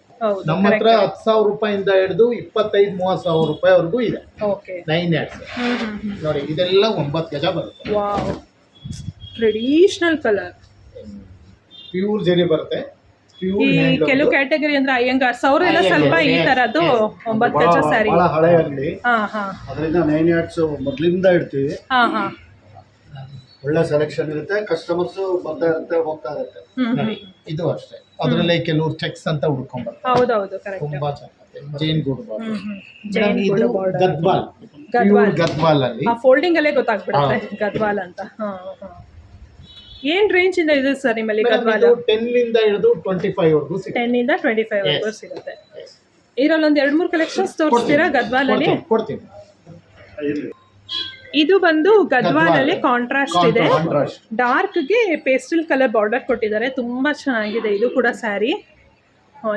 ನಮ್ಮ ಹತ್ರ ಹತ್ತು ಸಾವಿರ ರೂಪಾಯಿಂದ ಹಿಡಿದು ಇಪ್ಪತ್ತೈದ್ ಮೂವತ್ತು ಸಾವಿರ ರೂಪಾಯಿವರೆಗೂ ಇದೆ. ಓಕೆ. ನೈನ್ ಯಾರ್ಡ್ಸ್ ನೋಡಿ ಇದೆಲ್ಲ ಒಂಬತ್ತು ಗಜ ಬರುತ್ತೆ. Wow. Traditional colour pure zari ಬರುತ್ತೆ. ಈ ಪ್ಯೂರ್ ಕೆಲವು ಕ್ಯಾಟಗರಿ ಅಂದ್ರೆ ಅಯ್ಯಂಗಾರ್ ಸಾವಿರ ಎಲ್ಲ ಸ್ವಲ್ಪ ಈ ತರದ್ದು yes. ಒಂಬತ್ತು ಗಜ ಸ್ಯಾರಿ ಬಹಳ ಹಳೆ ಆಗಲಿ ಹಾ ಹಾ. ಅದರಿಂದ ನೈನ್ ಯಾರ್ಡ್ಸ್ ಮೊದ್ಲಿಂದ ಇಡ್ತೀವಿ. ಹಾ ಹಾ. ಒಳ್ಳೆ ಸೆಲೆಕ್ಷನ್ ಇರುತ್ತೆ ಕಸ್ಟಮರ್ಸ್ ಬರ್ತಾ ಇರುತ್ತೆ ಹೋಗ್ತಾ ಇರುತ್ತೆ. ಇದು ಅಷ್ಟೇ. ಅದರಲ್ಲೇ ಕೆಲವರು ಚೆಕ್ಸ್ ಅಂತ ಹುಡ್ಕೊಂಡ್ಬರ್ತಾರೆ ಹೌದೌದು ಕರೆಕ್ಟ್ ತುಂಬಾ ಚೆನ್ನಾಗಿದೆ. ಜೈನ್ good border hmm hmm. Madam ಜೈನ್ ಗದ್ವಾಲ್ ಗದ್ವಾಲ್. ಗದ್ವಾಲ್ ಅಲ್ಲಿ. ಫೋಲ್ಡಿಂಗ್ ಅಲ್ಲೇ ಗೊತ್ತಾಗ್ಬಿಡುತ್ತೆ ಗದ್ವಾಲ್ ಅಂತ. ಏನ್ ರೇಂಜ್ ಇಂದ ಇದೆ ಸರ್ ನಿಮ್ಮಲ್ಲಿ ಗದ್ವಾಲ್ ಟೆನ್ ಇಂದ ಹಿಡಿದು ಟ್ವೆಂಟಿ ಫೈವ್ ವರೆಗೂ ಸಿಗುತ್ತೆ. ಟೆನ್ ಇಂದ ಟ್ವೆಂಟಿ ಫೈವ್ Yes. ವರ್ಗು ಸಿಗುತ್ತೆ. ಇದ್ರಲ್ಲಿ ಒಂದ್ ಎರಡ್ ಮೂರು ಕಲೆಕ್ಷನ್ಸ್ ತೋರಿಸ್ತೀರಾ ಗದ್ವಾಲ್ ಅಲ್ಲಿ? ಕೊಡ್ತೀನಿ, ಕೊಡ್ತೀನಿ. ಇದು ಬಂದು ಗದ್ವಾಲಲ್ಲಿ ಕಾಂಟ್ರಾಸ್ಟ್ ಇದೆ. ಡಾರ್ಕ್ ಡಾರ್ಕ್ಗೆ ಪೇಸ್ಟಲ್ ಕಲರ್ ಬಾರ್ಡರ್ ಕೊಟ್ಟಿದ್ದಾರೆ. ತುಂಬಾ ಚೆನ್ನಾಗಿದೆ ಇದು ಕೂಡ ಸ್ಯಾರಿ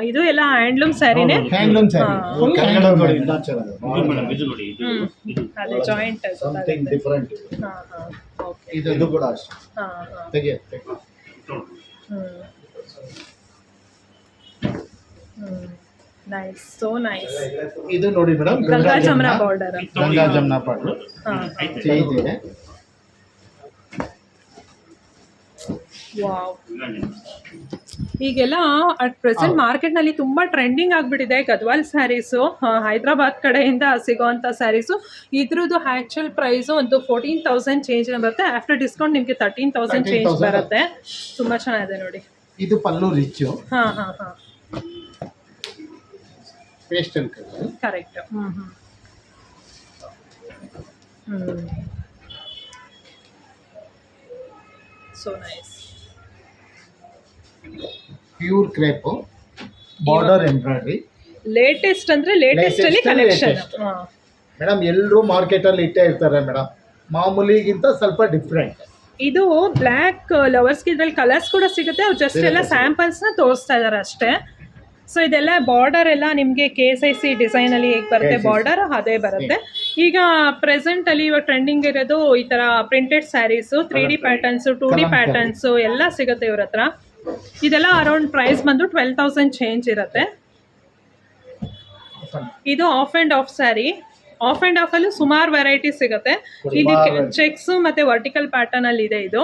ಇದು ಎಲ್ಲ ಹ್ಯಾಂಡ್ಲೂಮ್ ಸ್ಯಾರಿನೇ ಹ್ಯಾಂಡ್ಲೂಮ್ ಸ್ಯಾರಿ ಹಾ. ಕನ್ನಡ ನೋಡಿ ಇನ್ನೂ ಚೆನ್ನಾಗಿದೆ ಇದು ಮೇಡಮ್ ಇದು ನೋಡಿ ಇದು ಹ್ಮ್ ಇದು ಅದೇ ಜಾಯಿಂಟ್ ಸಮಥಿಂಗ್ ಡಿಫರೆಂಟ್ ಹಾ ಹಾ ಓಕೆ ಇದು ಇದು ಕೂಡ ಅಷ್ಟೇ ಹಾ ಹಾ ತೆಗೆ hmm hmm nice so nice ಇದು ನೋಡಿ madam Ganga Jamuna. Border Ganga Jamna border ಇದೆ. ವಾವ್ ಈಗೆಲ್ಲ ಅಟ್ ಪ್ರೆಸೆಂಟ್ ಮಾರ್ಕೆಟ್ನಲ್ಲಿ ತುಂಬಾ ಟ್ರೆಂಡಿಂಗ್ ಆಗ್ಬಿಟ್ಟಿದೆ ಗದ್ವಾಲ್ ಸ್ಯಾರೀಸು ಹೈದ್ರಾಬಾದ್ ಕಡೆಯಿಂದ ಸಿಗೋವಂಥ ಸ್ಯಾರೀಸು ಇದ್ರದ್ದು ಆ್ಯಕ್ಚುಲ್ ಪ್ರೈಸ್ ಒಂದು ಫೋರ್ಟೀನ್ ತೌಸಂಡ್ ಚೇಂಜ್ ಬರುತ್ತೆ. ಆಫ್ಟರ್ ಡಿಸ್ಕೌಂಟ್ ನಿಮಗೆ ತರ್ಟೀನ್ ತೌಸಂಡ್ ಚೇಂಜ್ ಬರುತ್ತೆ. ತುಂಬಾ ಚೆನ್ನಾಗಿದೆ ನೋಡಿ. ಇದು ಪಲ್ಲು ರಿಚ್ ಹಾಂ ಹಾಂ ಹಾಂ. ಪೇಸ್ಟಲ್ ಕಲರ್ ಕರೆಕ್ಟ್ ಹ್ಞೂ ಹ್ಞೂ so nice pure crepe border embroidery latest ಅಂದ್ರೆ ಲೇಟೆಸ್ಟ್ ಅಲ್ಲಿ ಅಲ್ಲಿ ಕಲೆಕ್ಷನ್ ಮೇಡಮ್ ಎಲ್ಲರೂ ಮಾರ್ಕೆಟಲ್ಲಿ ಇಟ್ಟೇ ಇರ್ತಾರೆ ಮೇಡಮ್ ಮಾಮೂಲಿಗಿಂತ ಸ್ವಲ್ಪ ಡಿಫ್ರೆಂಟ್ ಇದು ಬ್ಲ್ಯಾಕ್ ಲವರ್ಸ್ ಇದ್ರಲ್ಲಿ ಕಲರ್ಸ್ ಕೂಡ ಸಿಗುತ್ತೆ. ಅವ್ರು ಜಸ್ಟ್ ಎಲ್ಲ ಸ್ಯಾಂಪಲ್ಸ್ನ ತೋರಿಸ್ತಾ ಇದ್ದಾರೆ ಅಷ್ಟೇ. ಸೊ ಇದೆಲ್ಲ ಬಾರ್ಡರ್ ಎಲ್ಲ ನಿಮಗೆ ಕೆ ಎಸ್ ಐ ಸಿ ಡಿಸೈನಲ್ಲಿ ಹೇಗೆ ಬರುತ್ತೆ? ಬಾರ್ಡರ್ ಅದೇ ಬರುತ್ತೆ. ಈಗ ಪ್ರೆಸೆಂಟ್ ಅಲ್ಲಿ ಇವಾಗ ಟ್ರೆಂಡಿಂಗ್ ಇರೋದು ಈ ತರ printed saris three D patterns two D. Patterns ಎಲ್ಲ ಸಿಗುತ್ತೆ ಇವ್ರ ಹತ್ರ. ಇದೆಲ್ಲ ಅರೌಂಡ್ ಪ್ರೈಸ್ ಬಂದು ಟ್ವೆಲ್ ತೌಸಂಡ್ ಚೇಂಜ್ ಇರುತ್ತೆ. ಇದು off and off sari off and off ಅಲ್ಲಿ ಸುಮಾರು ವೆರೈಟಿ ಸಿಗುತ್ತೆ. ಇಲ್ಲಿ ಚೆಕ್ಸು ಮತ್ತೆ ವರ್ಟಿಕಲ್ ಪ್ಯಾಟರ್ನ್ ಅಲ್ಲಿ ಇದೆ ಇದು.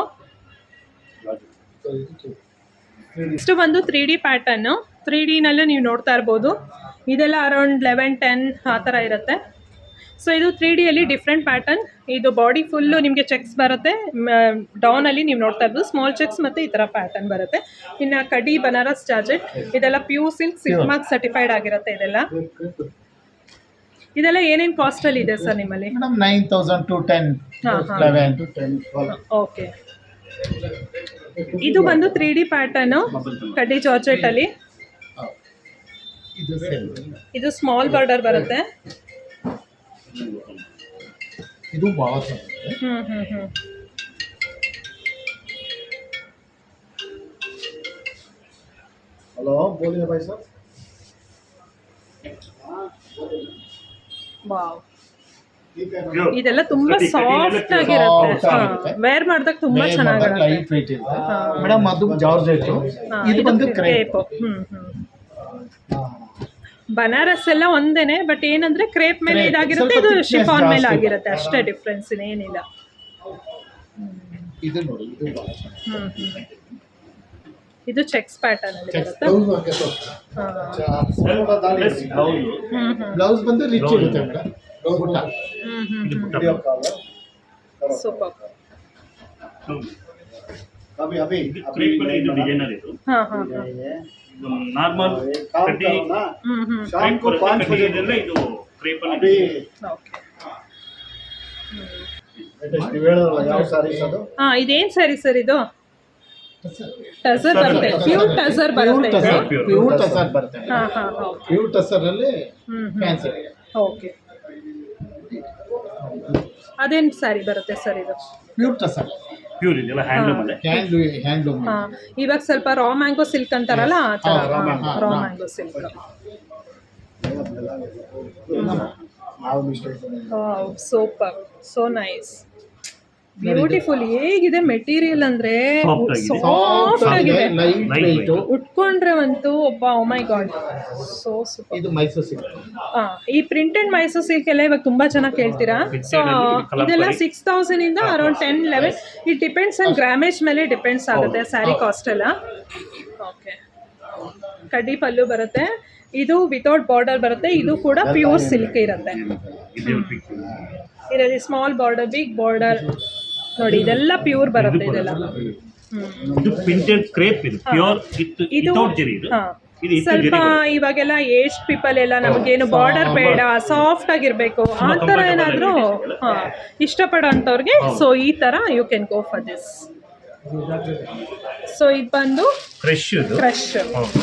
ನೆಕ್ಸ್ಟ್ ಬಂದು ತ್ರೀ ಡಿ ಪ್ಯಾಟರ್ನು ತ್ರೀ ಡಿನಲ್ಲೂ ನೀವು ನೋಡ್ತಾ ಇರ್ಬೋದು. ಇದೆಲ್ಲ ಅರೌಂಡ್ ಲೆವೆನ್ ಟೆನ್ ಆ ಥರ ಇರುತ್ತೆ. ಸೊ ಇದು ತ್ರೀ ಡಿಯಲ್ಲಿ ಡಿಫ್ರೆಂಟ್ ಪ್ಯಾಟರ್ನ್ ಇದು ಬಾಡಿ ಫುಲ್ಲು ನಿಮಗೆ ಚೆಕ್ಸ್ ಬರುತ್ತೆ. ಡೌನಲ್ಲಿ ನೀವು ನೋಡ್ತಾ ಇರ್ಬೋದು. ಸ್ಮಾಲ್ ಚೆಕ್ಸ್ ಮತ್ತು ಈ ಥರ ಪ್ಯಾಟರ್ನ್ ಬರುತ್ತೆ. ಇನ್ನು ಕಡಿ ಬನಾರಸ್ ಚಾರ್ಜೆಟ್ ಇದೆಲ್ಲ pure silk silk mark certified ಆಗಿರುತ್ತೆ ಇದೆಲ್ಲ. ಇದೆಲ್ಲ ಏನೇನು ಕಾಸ್ಟಲ್ಲಿ ಇದೆ ಸರ್ ನಿಮ್ಮಲ್ಲಿ? Nine thousand to ten okay ಇದು ಬಂದು ತ್ರೀ ಡಿ ಪ್ಯಾಟರ್ನು ಕಡ್ಡಿ ಜಾರ್ಜೆಟಲ್ಲಿ ಇದು ಸ್ಮಾಲ್ ಬಾರ್ಡರ್ ಬರುತ್ತೆ ಇದು ಭಾಳ ಹ್ಮ್ ಹ್ಮ್ ಹ್ಮ್ ಹಲೋ ಬೋಲಿಯ ಭಾಯ್ ಸರ್ ವಾವ್ ಇದೆಲ್ಲ ತುಂಬಾ ಸಾಫ್ಟ್ ಆಗಿರುತ್ತೆ ವೇರ್ ಮಾಡಿದಾಗ ತುಂಬಾ ಚೆನ್ನಾಗಿರುತ್ತೆ ಲೈಟ್ ವೇಟ್ ಇರುತ್ತೆ ಮೇಡಮ್ ಅದು ಜಾರ್ಜ್ ಇದು ಇದು ಬಂದು ಕ್ರೇಪ್ ಹ್ಮ್ ಹ್ಮ್ ಬನಾರಸ್ ಎಲ್ಲ ಒಂದೇನೆ ಬಟ್ ಏನಂದ್ರೆ ಕ್ರೇಪ್ ಮೇಲೆ ಇದಾಗಿರುತ್ತೆ ಇದು ಶಿಫಾನ್ ಮೇಲೆ ಆಗಿರುತ್ತೆ. ಅಷ್ಟೇ ಡಿಫ್ರೆನ್ಸ್ ಏನಿಲ್ಲ. ಇದು ಚೆಕ್ಸ್ ಪ್ಯಾಟರ್ನ್ ಅಲ್ಲಿ ಬರುತ್ತೆ. ಬ್ಲೌಸ್ ಬಂದು ರಿಚ್ ಇರುತ್ತೆ ಸೂಪರ್ ಅಭಿ ಅಭಿ ಇದು ಡಿಸೈನರ್ ಇದು ಹಾ ಹಾ. ನಾರ್ಮಲ್ ಕಡ್ಡಿ ಇದೆಲ್ಲ ಇದು ಇದೇನ್ ಸರಿ ಸರ್ ಇದು? ಟಸರ್. ಬರುತ್ತೆ. ಪ್ಯೂರ್ ಟಸರ್ ಬರುತ್ತೆ. ಪ್ಯೂರ್ ಟಸರ್ ಬರುತ್ತೆ. ಪ್ಯೂರ್ ಟಸರ್ ಅಲ್ಲಿ ಓಕೆ. ಅದೇನ್ ಸ್ಯಾರಿ ಬರುತ್ತೆ ಸರ್ ಇದು? ಪ್ಯೂರ್ ಟಸರ್. ಪ್ಯೂರ್ ಇದೆಯಲ್ಲ ಹ್ಯಾಂಡ್ಲೂಮ್ ಅಲ್ಲೇ. ಹ್ಯಾಂಡ್ ಹ್ಯಾಂಡ್ಲೂಮ್ ಹಾ. ಇವಾಗ ಸ್ವಲ್ಪ ರಾ ಮ್ಯಾಂಗೋ ಸಿಲ್ಕ್ ಅಂತಾರಲ್ಲ ಆ ತರ ಹಾ, raw ರಾ ಮ್ಯಾಂಗೋ ಸಿಲ್ಕ್ ನಾವು mistake super so nice beautiful ಹೇಗಿದೆ ಮೆಟೀರಿಯಲ್ ಅಂದ್ರೆ. ಸಾಫ್ಟ್ ಆಗಿದೆ. Light weight. ಉಟ್ಕೊಂಡ್ರೆ ಅಂತೂ ಒಬ್ಬ oh my god so super ಇದು ಮೈಸೂರು ಸಿಲ್ಕ್ ಆ, ಈ ಪ್ರಿಂಟೆಡ್ ಮೈಸೂರು ಸಿಲ್ಕ್ ಎಲ್ಲ ಇವಾಗ ತುಂಬಾ ಚೆನ್ನಾಗಿ ಕೇಳ್ತೀರಾ? ಸೊ. ಇದೆಲ್ಲ ಸಿಕ್ಸ್ ತೌಸಂಡ್ ಇಂದ around ten eleven it depends on grammage ಮೇಲೆ ಡಿಪೆಂಡ್ಸ್ ಆಗುತ್ತೆ ಸ್ಯಾರಿ ಕಾಸ್ಟ್ ಎಲ್ಲ. ಓಕೆ ಕಡ್ಡಿ ಪಲ್ಲು ಬರುತ್ತೆ. ಇದು ವಿತೌಟ್ ಬಾರ್ಡರ್ ಬರುತ್ತೆ. ಇದು ಕೂಡ ಪ್ಯೂರ್ ಸಿಲ್ಕ್ ಇರುತ್ತೆ. ಇದೆ ಇದರಲ್ಲಿ ಸ್ಮಾಲ್ ಬಾರ್ಡರ್ ಬಿಗ್ ಬಾರ್ಡರ್ ನೋಡಿ ಇದೆಲ್ಲ ಪ್ಯೂರ್ ಬರುತ್ತೆ ಇದೆಲ್ಲ. ಇದು ಪ್ರಿಂಟೆಡ್ ಕ್ರೇಪ್ ಇದು. ಪ್ಯೂರ್ ಇದು ಸ್ವಲ್ಪ ಇವಾಗೆಲ್ಲ ಏಜ್ ಪೀಪಲ್ ಎಲ್ಲ ನಮಗೇನು ಬಾರ್ಡರ್ ಬೇಡ ಸಾಫ್ಟ್ ಆಗಿರ್ಬೇಕು. ಆ ಥರ ಏನಾದರೂ. ಇಷ್ಟಪಡೋ ಅಂಥವ್ರಿಗೆ ಸೊ ಈ ಥರ you can go for this so ಇದು ಬಂದು ಕ್ರಶ್ ಕ್ರಶ್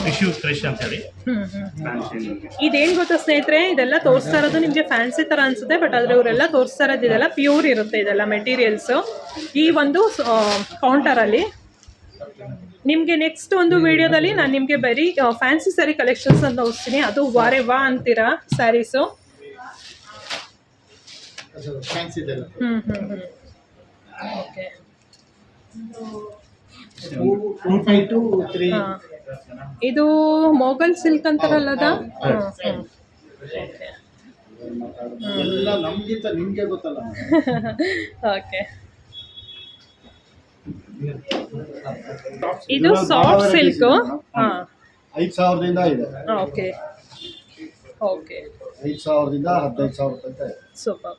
ಟಿಶ್ಯೂ ಕ್ರಶ್ ಅಂತ ಹೇಳಿ ಇದೇನ್ ಗೊತ್ತಾ ಸ್ನೇಹಿತರೆ ಇದೆಲ್ಲ ತೋರಿಸ್ತಾ ಇರೋದು ನಿಮಗೆ ಫ್ಯಾನ್ಸಿ ತರ ಅನ್ಸುತ್ತೆ ಬಟ್ ಆದ್ರೆ ಇವರೆಲ್ಲ ತೋರಿಸ್ತಾ ಇರೋದು ಇದೆಲ್ಲ ಪ್ಯೂರ್ ಇರುತ್ತೆ ಇದೆಲ್ಲ ಮೆಟೀರಿಯಲ್ಸ್ ಈ ಒಂದು ಕೌಂಟರ್ ಅಲ್ಲಿ ನಿಮಗೆ ನೆಕ್ಸ್ಟ್ ಒಂದು ವಿಡಿಯೋದಲ್ಲಿ ನಾನು ನಿಮಗೆ ಬರೀ ಫ್ಯಾನ್ಸಿ ಸ್ಯಾರಿ ಕಲೆಕ್ಷನ್ಸ್ ಅಂತ ತೋರಿಸ್ತೀನಿ. ಅದು ವಾರೆ ವಾ ಅಂತೀರಾ ಸ್ಯಾರೀಸು ಹ್ಮ್ ಹ್ಮ್ ಹ್ಮ್. ಓಕೆ. ಇದು ಮೊಘಲ್ ಸಿಲ್ಕ್ ಅಂತಾರಲ್ಲ ಅದ ಎಲ್ಲ ನಮ್ಗಿಂತ ನಿಮ್ಗೆ ಗೊತ್ತಲ್ಲ. ಓಕೆ ಇದು ಸಾಫ್ಟ್ ಸಿಲ್ಕ್ ಐದು ಸಾವಿರದಿಂದ ಇದೆ. ಓಕೆ ಓಕೆ ಐದು ಸಾವಿರದಿಂದ ಹದಿನೈದು ಸಾವಿರ ತನಕ ಇದೆ. ಸೂಪರ್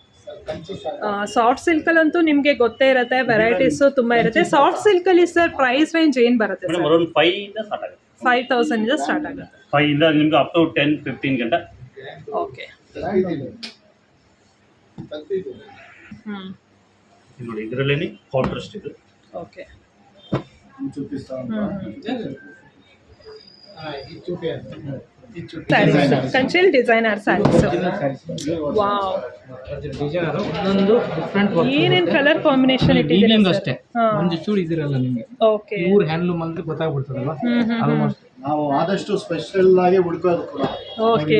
ಸಾಫ್ಟ್ ಸಿಲ್ಕಲ್ಲಂತೂ ನಿಮಗೆ ಗೊತ್ತೇ ಇರುತ್ತೆ ವೆರೈಟೀಸು ತುಂಬ ಇರುತ್ತೆ. ಸಾಫ್ಟ್ ಸಿಲ್ಕಲ್ಲಿ ಸರ್ ಪ್ರೈಸ್ ರೇಂಜ್ ಏನು ಬರುತ್ತೆ ಮೇಡಮ್ ಸರ್ ಅರೌಂಡ್ ಫೈವ್ ಇಂದ ಸ್ಟಾರ್ಟ್ ಆಗುತ್ತೆ. ಫೈವ್ ತೌಸಂಡಿಂದ ಸ್ಟಾರ್ಟ್ ಆಗುತ್ತೆ. ಫೈವ್ ಇಂದ ನಿಮ್ಗೆ ಅಪ್ ಟು ಟೆನ್ ಫಿಫ್ಟೀನ್ ಗಂಟೆ. ಓಕೆ. ಹ್ಞೂ ನೋಡಿ ಇದರಲ್ಲೇನೆ ಕಾಂಟ್ರಾಸ್ಟ್ ಇದು. ಓಕೆ ಹ್ಞೂ ಅಂತ ಕಂಚಿಲ್ ಡಿಸೈನರ್ ಸ್ಯಾರೀಸ್ ವಾವ್ ಡಿಸೈನರ್ ಒಂದೊಂದು ಡಿಫ್ರೆಂಟ್ ಏನೇನ್ ಕಲರ್ ಕಾಂಬಿನೇಷನ್ ಇಟ್ಟಿದ್ದೀರಾ ಅಷ್ಟೇ. ಒಂದು ಚೂರು ಇದಿರಲ್ಲ ನಿಮಗೆ. ಓಕೆ ಪ್ಯೂರ್ ಹ್ಯಾಂಡ್ಲೂಮ್ ಅಂದ್ರೆ ಗೊತ್ತಾಗ್ಬಿಡ್ತದಲ್ಲ? ಆಲ್ಮೋಸ್ಟ್ ನಾವು ಆದಷ್ಟು ಸ್ಪೆಷಲ್ ಆಗಿ ಹುಡ್ಕೋದು ಕೂಡ. ಓಕೆ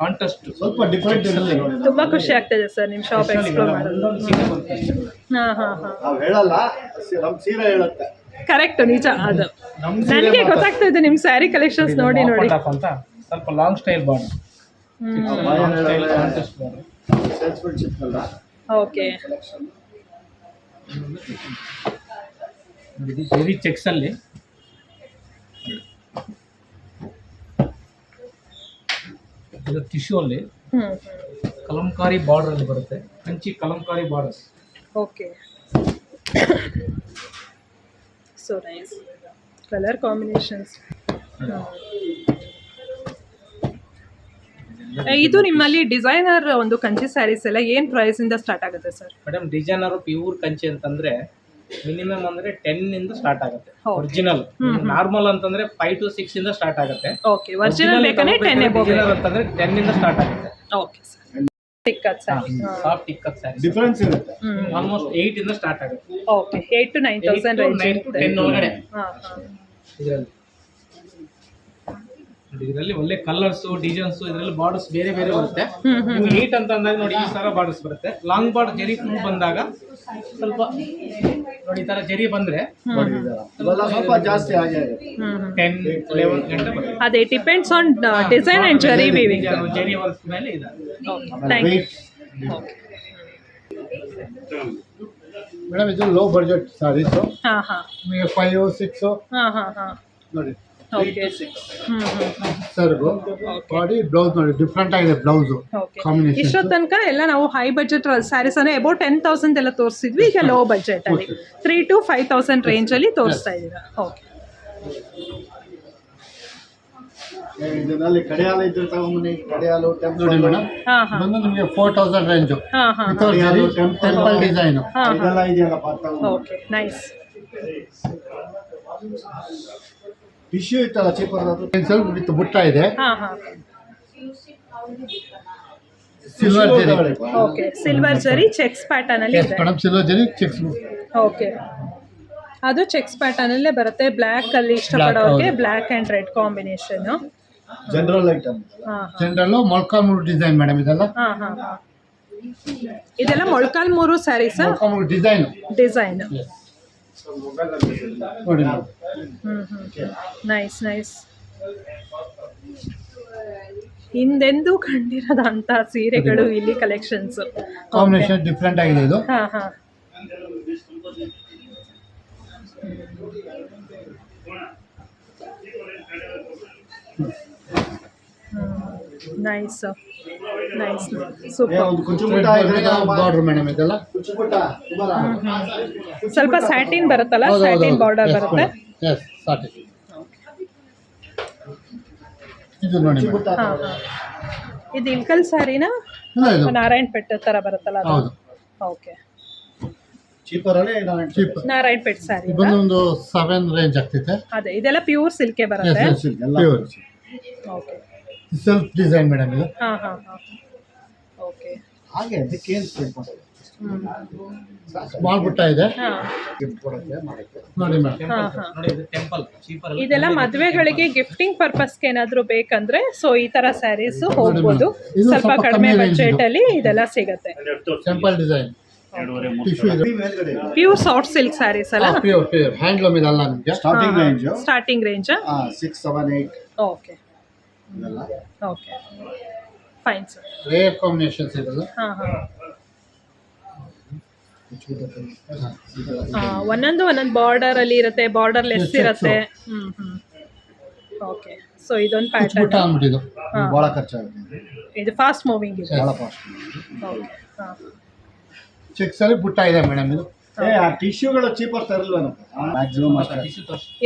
ಕಾಂಟೆಸ್ಟ್ ಸ್ವಲ್ಪ ಡಿಫರೆಂಟ್ ತುಂಬಾ ಖುಷಿ ಆಗ್ತದೆ ಸರ್ ನಿಮ್ ಶಾಪ್ ಎಕ್ಸ್ಪ್ಲೋರ್ ಮಾಡೋದು. ನಾವು ಹೇಳಲ್ಲ ನಮ್ ಸೀರೆ ಹೇಳುತ್ತೆ. ಕರೆಕ್ಟ್ ನಿಜ ಅದು. ನಮ್ ಸೀರೆ ನನಗೆ ಮಾತ್ರ. ಗೊತ್ತಾಗ್ತಾ ಇದೆ ನಿಮ್ ಸ್ಯಾರಿ ಕಲೆಕ್ಷನ್ಸ್ ನೋಡಿ ನೋಡಿ. ಅಂತ ಸ್ವಲ್ಪ ಲಾಂಗ್ ಸ್ಟೈಲ್ ಬಾರ್ಡರ್ ಹ್ಮ್. ನಾವು long style contest border salesmanship ಅಲ್ಲ ಓಕೆ ಇದು ಚೆಕ್ಸ್ ಅಲ್ಲಿ. ಇದು ಟಿಶ್ಯೂ ಅಲ್ಲಿ. ಹ್ಮ್ ಕಲಂಕಾರಿ ಬಾರ್ಡರ್ ಅಲ್ಲಿ ಬರುತ್ತೆ. Kanchi kalamkari borders okay so nice colour combinations ಇದು ನಿಮ್ಮಲ್ಲಿ ಡಿಸೈನರ್ ಒಂದು ಕಂಚಿ ಸ್ಯಾರೀಸ್ ಎಲ್ಲ ಏನ್ ಪ್ರೈಸ್ ಇಂದ ಸ್ಟಾರ್ಟ್ ಆಗುತ್ತೆ sir madam designer pure Kanchi ಅಂತಂದ್ರೆ ಮಿನಿಮಮ್ ಅಂದ್ರೆ ಟೆನ್ ಇಂದ ಸ್ಟಾರ್ಟ್ ಆಗುತ್ತೆ. ಒರಿಜಿನಲ್ ನಾರ್ಮಲ್ ಅಂತಂದ್ರೆ ಫೈವ್ ಟು ಸಿಕ್ಸ್ ಇಂದ ಸ್ಟಾರ್ಟ್ ಆಗುತ್ತೆ. ಓಕೆ ಒರಿಜಿನಲ್ ಬೇಕಂದ್ರೆ ಟೆನ್ ಅಂತಂದ್ರೆ ಟೆನ್ ಇಂದ ಸ್ಟಾರ್ಟ್ ಆಗುತ್ತೆ. Okay sir ikat sari soft ikat sari difference ಇರುತ್ತೆ. ಆಲ್ಮೋಸ್ಟ್ ಏಯ್ಟ್ ಇಂದ ಸ್ಟಾರ್ಟ್ ಆಗುತ್ತೆ. Okay to nine thousand range nine to ten ಒಳಗಡೆ. ಹಾಂ ಹಾಂ. ಇದರಲ್ಲಿ. ಇದರಲ್ಲಿ ಒಳ್ಳೆ ಕಲರ್ಸ್ ಡಿಸೈನ್ಸ್ ಇದರಲ್ಲಿ ಬಾರ್ಡರ್ಸ್ ಬೇರೆ ಬೇರೆ ಬರುತ್ತೆ. ನೀಟ್ ಅಂತ ಅಂದಾಗ ನೋಡಿ ಈ ತರ ಬಾರ್ಡರ್ಸ್ ಬರುತ್ತೆ. ಲಾಂಗ್ ಬಾರ್ಡ್ ಜರಿ ಫುಲ್ ಬಂದಾಗ ಸ್ವಲ್ಪ ನೋಡಿ ಈ ತರ ಜರಿ ಬಂದ್ರೆ ನೋಡಿ ಇದೆಲ್ಲ. ಸ್ವಲ್ಪ ಜಾಸ್ತಿ ಟೆನ್ ಲೆವೆನ್ ಗಂಟೆ ಬರುತ್ತೆ. ಅದೇ depends on design and zari weaving zari work ಮೇಲೆ ಇದೆ. ಮೇಡಮ್ ಇದು ಲೋ ಬಜೆಟ್ ಸಾರೀಸು ಹಾಂ ಹಾಂ. ನಿಮಗೆ ಫೈವ್ ಸಿಕ್ಸು ಹಾಂ ಹಾಂ ಹಾಂ. ನೋಡಿ. ಓಕೆ ಹ್ಞೂ ಹ್ಞೂ ಸರ್ಗು ಬಾಡಿ ಬ್ಲೌಸ್ ನೋಡಿ ಡಿಫ್ರೆಂಟ್ ಆಗಿದೆ ಬ್ಲೌಸು ಕಾಂಬಿನೇಷನ್ ತನಕ ಎಲ್ಲ ನಾವು ಹೈ ಬಜೆಟ್ ಸ್ಯಾರೀಸ್ ಅಂದ್ರೆ ಅಬೌಟ್ ಟೆನ್ ತೌಸಂಡ್ ಎಲ್ಲ ತೋರಿಸಿದ್ವಿ ಈಗ ಲೋ ಬಜೆಟ್ ಅಲ್ಲಿ. Three to five thousand range ಅಲ್ಲಿ ತೋರಿಸ್ತಾ ಇದ್ದೀರಾ. ಓಕೆ ಇದರಲ್ಲಿ ಕಡಿಯಾಲ ಇದ್ರೆ ತಗೊಂಬನ್ನಿ. ಕಡಿಯಾಲು ಟೆಂಪಲ್ ನೋಡಿ ಮೇಡಮ್ ಹಾಂ ಹಾಂ. ಬಂದು ನಿಮಗೆ ಫೋರ್ ತೌಸಂಡ್ ರೇಂಜು ಹಾಂ ಹಾಂ ಟೆಂಪಲ್ ಡಿಸೈನು ಹಾಂ. ಇದೆಲ್ಲ ಇದೆಯಲ್ಲಪ್ಪ ತಗೊಂಡು. ಓಕೆ ನೈಸ್ ಟಿಶ್ಯೂ ಇತ್ತಲ್ಲ ಚೀಪರ್ ಪೆನ್ಸಿಲ್ ವಿತ್ ಬುಟ್ಟ ಇದೆ. ಹಾಂ ಹಾಂ. Silver zari okay silver zari checks pattern ಅಲ್ಲಿ ಇದೆ. Madam silver zari checks okay ಅದು ಚೆಕ್ಸ್ ಪ್ಯಾಟರ್ನ್ ಅಲ್ಲೇ ಬರುತ್ತೆ. ಬ್ಲ್ಯಾಕ್ ಅಲ್ಲಿ ಇಷ್ಟಪಡೋರಿಗೆ black and red combination general item ಹಾಂ ಜನರಲ್ಲು ಮೊಳ್ಕಾಮೂರು ಡಿಸೈನ್ ಮೇಡಮ್ ಇದೆಲ್ಲ? ಹಾಂ ಹಾಂ. ಇದೆಲ್ಲ Molakalmuru saris design design ನೋಡಿ ಹ್ಮ್ ಹ್ಮ್. ನೈಸ್ ನೈಸ್ ಹಿಂದೆಂದೂ ಕಂಡಿರದಂತ ಸೀರೆಗಳು ಇಲ್ಲಿ ಕಲೆಕ್ಷನ್ಸ್ ಕಾಂಬಿನೇಷನ್ ಡಿಫ್ರೆಂಟ್ ಆಗಿದೆ ಇದು. ಹಾ ಹಾ. Nice nice super border madam ಇದೆಲ್ಲ? ಸ್ವಲ್ಪ ಸ್ಯಾಟಿನ್ ಬರುತ್ತಲ್ಲ? ಸ್ಯಾಟಿನ್ ಬಾರ್ಡರ್ ಬರುತ್ತೆ? ಇದು ನೋಡಿ ಇದು ಇಲ್ಕಲ್ ಸ್ಯಾರಿನಾ ಇಲ್ಲ ಇದು. ನಾರಾಯಣ್ ಪೆಟ್ಟ ತರ ಬರುತ್ತಲ್ಲ ಅದು? ಓಕೆ. ನಾರಾಯಣಪೇಟ್? ಸ್ಯಾರಿ ಬಂದು ಒಂದು ಸೆವೆನ್ ರೇಂಜ್ ಆಗ್ತೈತೆ. ಅದೇ ಇದೆಲ್ಲ ಪ್ಯೂರ್ ಸಿಲ್ಕೆ ಬರುತ್ತೆ? ಓಕೆ. ಸೆಲ್ಫ್ ಡಿಸೈನ್ ಮೇಡಮ್ ಇದು. ಹಾಂ ಹಾಂ ಓಕೆ ಹಾಗೆ ಅದಕ್ಕೇನು ಸ್ವಲ್ಪ ಸ್ಮಾಲ್ ಬುಟ್ಟ ಇದೆ. ಹಾಂ. ಗಿಫ್ಟ್ ಕೊಡೋಕ್ಕೆ ಮಾಡೋಕ್ಕೆ. ನೋಡಿ ಮೇಡಮ್ ಹಾಂ ಹಾಂ. ನೋಡಿ ಇದು ಟೆಂಪಲ್ ಚೀಪರ್ ಇದೆಲ್ಲ ಮದುವೆಗಳಿಗೆ ಗಿಫ್ಟಿಂಗ್ ಪರ್ಪಸ್ಗೆ ಏನಾದರೂ ಬೇಕಂದ್ರೆ ಸೊ ಈ ಥರ ಸ್ಯಾರೀಸ್ ಹೋಗ್ಬೋದು. ಇದು ಸ್ವಲ್ಪ ಸ್ವಲ್ಪ ಕಡಿಮೆ ಕಮ್ಮಿ range ಬಜೆಟ್ ಅಲ್ಲಿ ಇದೆಲ್ಲ ಸಿಗುತ್ತೆ. ಸಿಂಪಲ್ ಡಿಸೈನ್ ಟಿಶ್ಯೂ ಇದೆ. ಪ್ಯೂರ್ ಸಾಫ್ಟ್ ಸಿಲ್ಕ್ ಸ್ಯಾರೀಸ್ ಅಲ್ಲ? ಪ್ಯೂರ್ ಪ್ಯೂರ್ ಹ್ಯಾಂಡ್ಲೂಮ್ ಇದಲ್ಲ ನಿಮಗೆ? Starting range starting range six seven eight okay ಇದೆಲ್ಲ? Okay. Fine sir rare combinations ಇದೆಲ್ಲ ಹಾಂ ಹಾಂ. ಒಂದೊಂದು ಒಂದೊಂದು ಬಾರ್ಡರ್ ಅಲ್ಲಿ ಇರುತ್ತೆ ಬಾರ್ಡರ್ ಲೆಸ್ ಇರುತ್ತೆ. ಹ್ಮ್ ಹ್ಮ್. ಓಕೆ ಸೊ ಇದೊಂದು ಪ್ಯಾಟರ್ನ್ ಅಂದ್ಬಿಟ್ಟಿದ್ದು ಬಹಳ ಖರ್ಚಾಗುತ್ತೆ ಇದು. ಫಾಸ್ಟ್ ಮೂವಿಂಗ್ ಇದೆ ಬಹಳ ಫಾಸ್ಟ್ ಓಕೆ ಹಾಂ. ಚೆಕ್ಸ್ ಅಲ್ಲಿ ಬುಟ್ಟ ಇದೆ ಮೇಡಮ್ ಇದು. ಟಿಶ್ಯೂಗಳು ಚೀಪರ್ ಮ್ಯಾಕ್ಸಿಮಮ್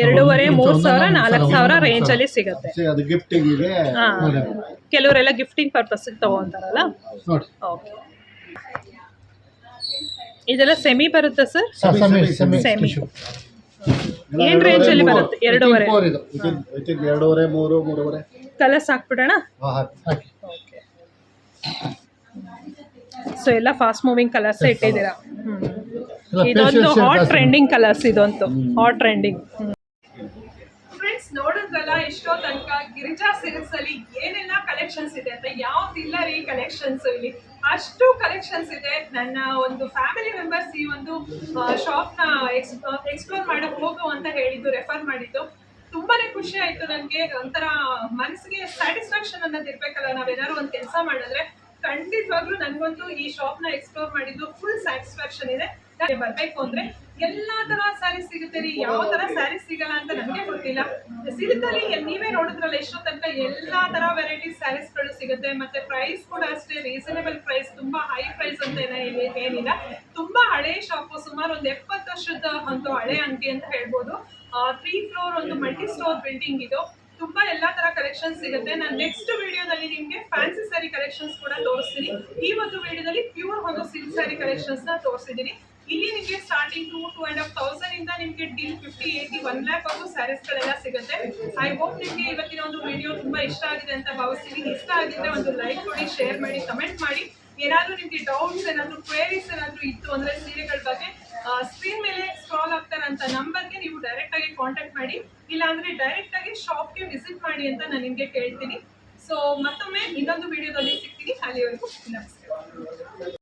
ಎರಡೂವರೆ ಮೂರ್ ಸಾವಿರ ನಾಲ್ಕು ಸಾವಿರ, ರೇಂಜ್ ಅಲ್ಲಿ ಸಿಗುತ್ತೆ. ಅದು ಗಿಫ್ಟಿಂಗಿಗೆ ಹಾಂ. ಕೆಲವರೆಲ್ಲ ಗಿಫ್ಟಿಂಗ್ ಪರ್ಪಸ್ ತಗೊಂತಾರಲ್ಲ? ಓಕೆ ಇದೆಲ್ಲ ಸೆಮಿ ಬರುತ್ತಾ sir semi semi Semi. Tissue ಏನ್ ರೇಂಜ್ ಅಲ್ಲಿ ಬರುತ್ತೆ? ಎರಡೂವರೆ. ಇದು. ಎರಡೂವರೆ ಮೂರು ಮೂರುವರೆ. ಕಲರ್ಸ್ ಹಾಕ್ಬಿಡೋಣ? ಹಾಕಿ ಓಕೆ ಸೊ ಎಲ್ಲ ಫಾಸ್ಟ್ ಮೂವಿಂಗ್ ಕಲರ್ಸ್ ಇಟ್ಟಿದ್ದೀರಾ? ಹ್ಮ್. ಇದೊಂದು ಹಾಟ್. ಟ್ರೆಂಡಿಂಗ್ ಕಲರ್ಸ್ ಇದಂತೂ ಹಾಟ್ ಟ್ರೆಂಡಿಂಗ್ ಫ್ರೆಂಡ್ಸ್ ನೋಡಿದ್ರಲ್ಲ ಎಷ್ಟೋ ತನಕ ಗಿರಿಜಾ ಸಿಲ್ಕ್ಸ್ ಅಲ್ಲಿ ಏನೆಲ್ಲ ಕಲೆಕ್ಷನ್ಸ್ ಇದೆ ಅಂತ? ಯಾವ್ದಿಲ್ಲ ರೀ ಕಲೆಕ್ಷನ್ಸ್ ಇಲ್ಲಿ. ಅಷ್ಟು ಕಲೆಕ್ಷನ್ಸ್ ಇದೆ. ನನ್ನ ಒಂದು ಫ್ಯಾಮಿಲಿ ಮೆಂಬರ್ಸ್ ಈ ಒಂದು ಶಾಪ್ನ ಎಕ್ಸ್ಪ್ಲೋರ್ ಮಾಡಕ್ ಹೋಗು ಅಂತ ಹೇಳಿದ್ದು ರೆಫರ್ ಮಾಡಿದ್ದು. ತುಂಬಾನೇ ಖುಷಿ ಆಯ್ತು ನನಗೆ. ಒಂಥರ ಮನಸ್ಸಿಗೆ ಸ್ಯಾಟಿಸ್ಫ್ಯಾಕ್ಷನ್ ಅನ್ನೋದು ಇರ್ಬೇಕಲ್ಲ. ನಾವೇನಾದ್ರು ಒಂದು ಕೆಲಸ ಮಾಡಿದ್ರೆ ಖಂಡಿತವಾಗ್ಲೂ ನನಗಂತೂ ಈ ಶಾಪ್ನ ಎಕ್ಸ್ಪ್ಲೋರ್ ಮಾಡಿದ್ದು ಫುಲ್ ಸ್ಯಾಟಿಸ್ಫ್ಯಾಕ್ಷನ್ ಇದೆ. ಬರ್ಬೇಕು ಅಂದ್ರೆ ಎಲ್ಲಾ ತರ ಸ್ಯಾರಿ ಸಿಗುತ್ತೆ ರೀ. ಯಾವ ತರ ಸ್ಯಾರಿ ಸಿಗಲ್ಲ ಅಂತ ನನಗೆ ಗೊತ್ತಿಲ್ಲ. ಸಿಗುತ್ತಲ್ಲಿ ನೀವೇ ನೋಡಿದ್ರಲ್ಲ ಎಷ್ಟೋ ತನಕ ಎಲ್ಲಾ ತರ ವೆರೈಟಿ ಸ್ಯಾರೀಸ್ಗಳು ಸಿಗುತ್ತೆ. ಮತ್ತೆ ಪ್ರೈಸ್ ಕೂಡ ಅಷ್ಟೇ ರೀಸನೇಬಲ್ ಪ್ರೈಸ್ ತುಂಬಾ ಹೈ ಪ್ರೈಸ್ ಅಂತ ಏನ- ಏನಿಲ್ಲ. ತುಂಬಾ ಹಳೆ ಶಾಪು ಸುಮಾರು ಒಂದು ಎಪ್ಪತ್ತು ವರ್ಷದ ಒಂದು ಹಳೆ ಅಂಗಡಿ ಅಂತ ಹೇಳ್ಬೋದು. ತ್ರೀ ಫ್ಲೋರ್ ಒಂದು ಮಲ್ಟಿ ಸ್ಟೋರ್ ಬಿಲ್ಡಿಂಗ್ ಇದು. ತುಂಬಾ ಎಲ್ಲಾ ತರ ಕಲೆಕ್ಷನ್ ಸಿಗುತ್ತೆ. ನಾನು ನೆಕ್ಸ್ಟ್ ವಿಡಿಯೋದಲ್ಲಿ ನಿಮ್ಗೆ ಫ್ಯಾನ್ಸಿ ಸ್ಯಾರಿ ಕಲೆಕ್ಷನ್ಸ್ ಕೂಡ ತೋರಿಸ್ತೀನಿ. ಈ ಒಂದು ವಿಡಿಯೋದಲ್ಲಿ ಪ್ಯೂರ್ ಒಂದು ಸಿಲ್ಕ್ ಸ್ಯಾರಿ ಕಲೆಕ್ಷನ್ಸ್ನ ತೋರಿಸಿದ್ದೀನಿ. ಇಲ್ಲಿ ನಿಮಗೆ starting two two and half thousand ಇಂದ ನಿಮಗೆ deal fifty eighty one lakh ಅವರು ಸ್ಯಾರೀಸ್ ಗಳೆಲ್ಲ ಸಿಗುತ್ತೆ. ಐ ಹೋಪ್ ನಿಮಗೆ ಇವತ್ತಿನ ಒಂದು ವಿಡಿಯೋ ತುಂಬಾ ಇಷ್ಟ ಆಗಿದೆ ಅಂತ ಭಾವಿಸ್ತೀನಿ. ಇಷ್ಟ ಆಗಿದ್ರೆ ಒಂದು ಲೈಕ್ ಕೊಡಿ ಶೇರ್ ಮಾಡಿ ಕಮೆಂಟ್ ಮಾಡಿ. ಏನಾದರೂ ನಿಮಗೆ ಡೌಟ್ಸ್ ಏನಾದರೂ ಕ್ವೇರೀಸ್ ಏನಾದರೂ ಇತ್ತು ಅಂದ್ರೆ ಸೀರೆಗಳ ಬಗ್ಗೆ ಸ್ಕ್ರೀನ್ ಮೇಲೆ ಸ್ಕ್ರಾಲ್ ಆಗ್ತಾರಂತ ನಂಬರ್ಗೆ ನೀವು ಡೈರೆಕ್ಟ್ ಆಗಿ ಕಾಂಟ್ಯಾಕ್ಟ್ ಮಾಡಿ. ಇಲ್ಲಾಂದ್ರೆ ಡೈರೆಕ್ಟ್ ಆಗಿ ಶಾಪ್ಗೆ ವಿಸಿಟ್ ಮಾಡಿ ಅಂತ ನಾನು ನಿಮಗೆ ಕೇಳ್ತೀನಿ. ಸೊ ಮತ್ತೊಮ್ಮೆ ಇನ್ನೊಂದು ವಿಡಿಯೋದಲ್ಲಿ ಸಿಗ್ತೀನಿ. ಅಲ್ಲಿವರೆಗೂ ನಮಸ್ಕಾರ.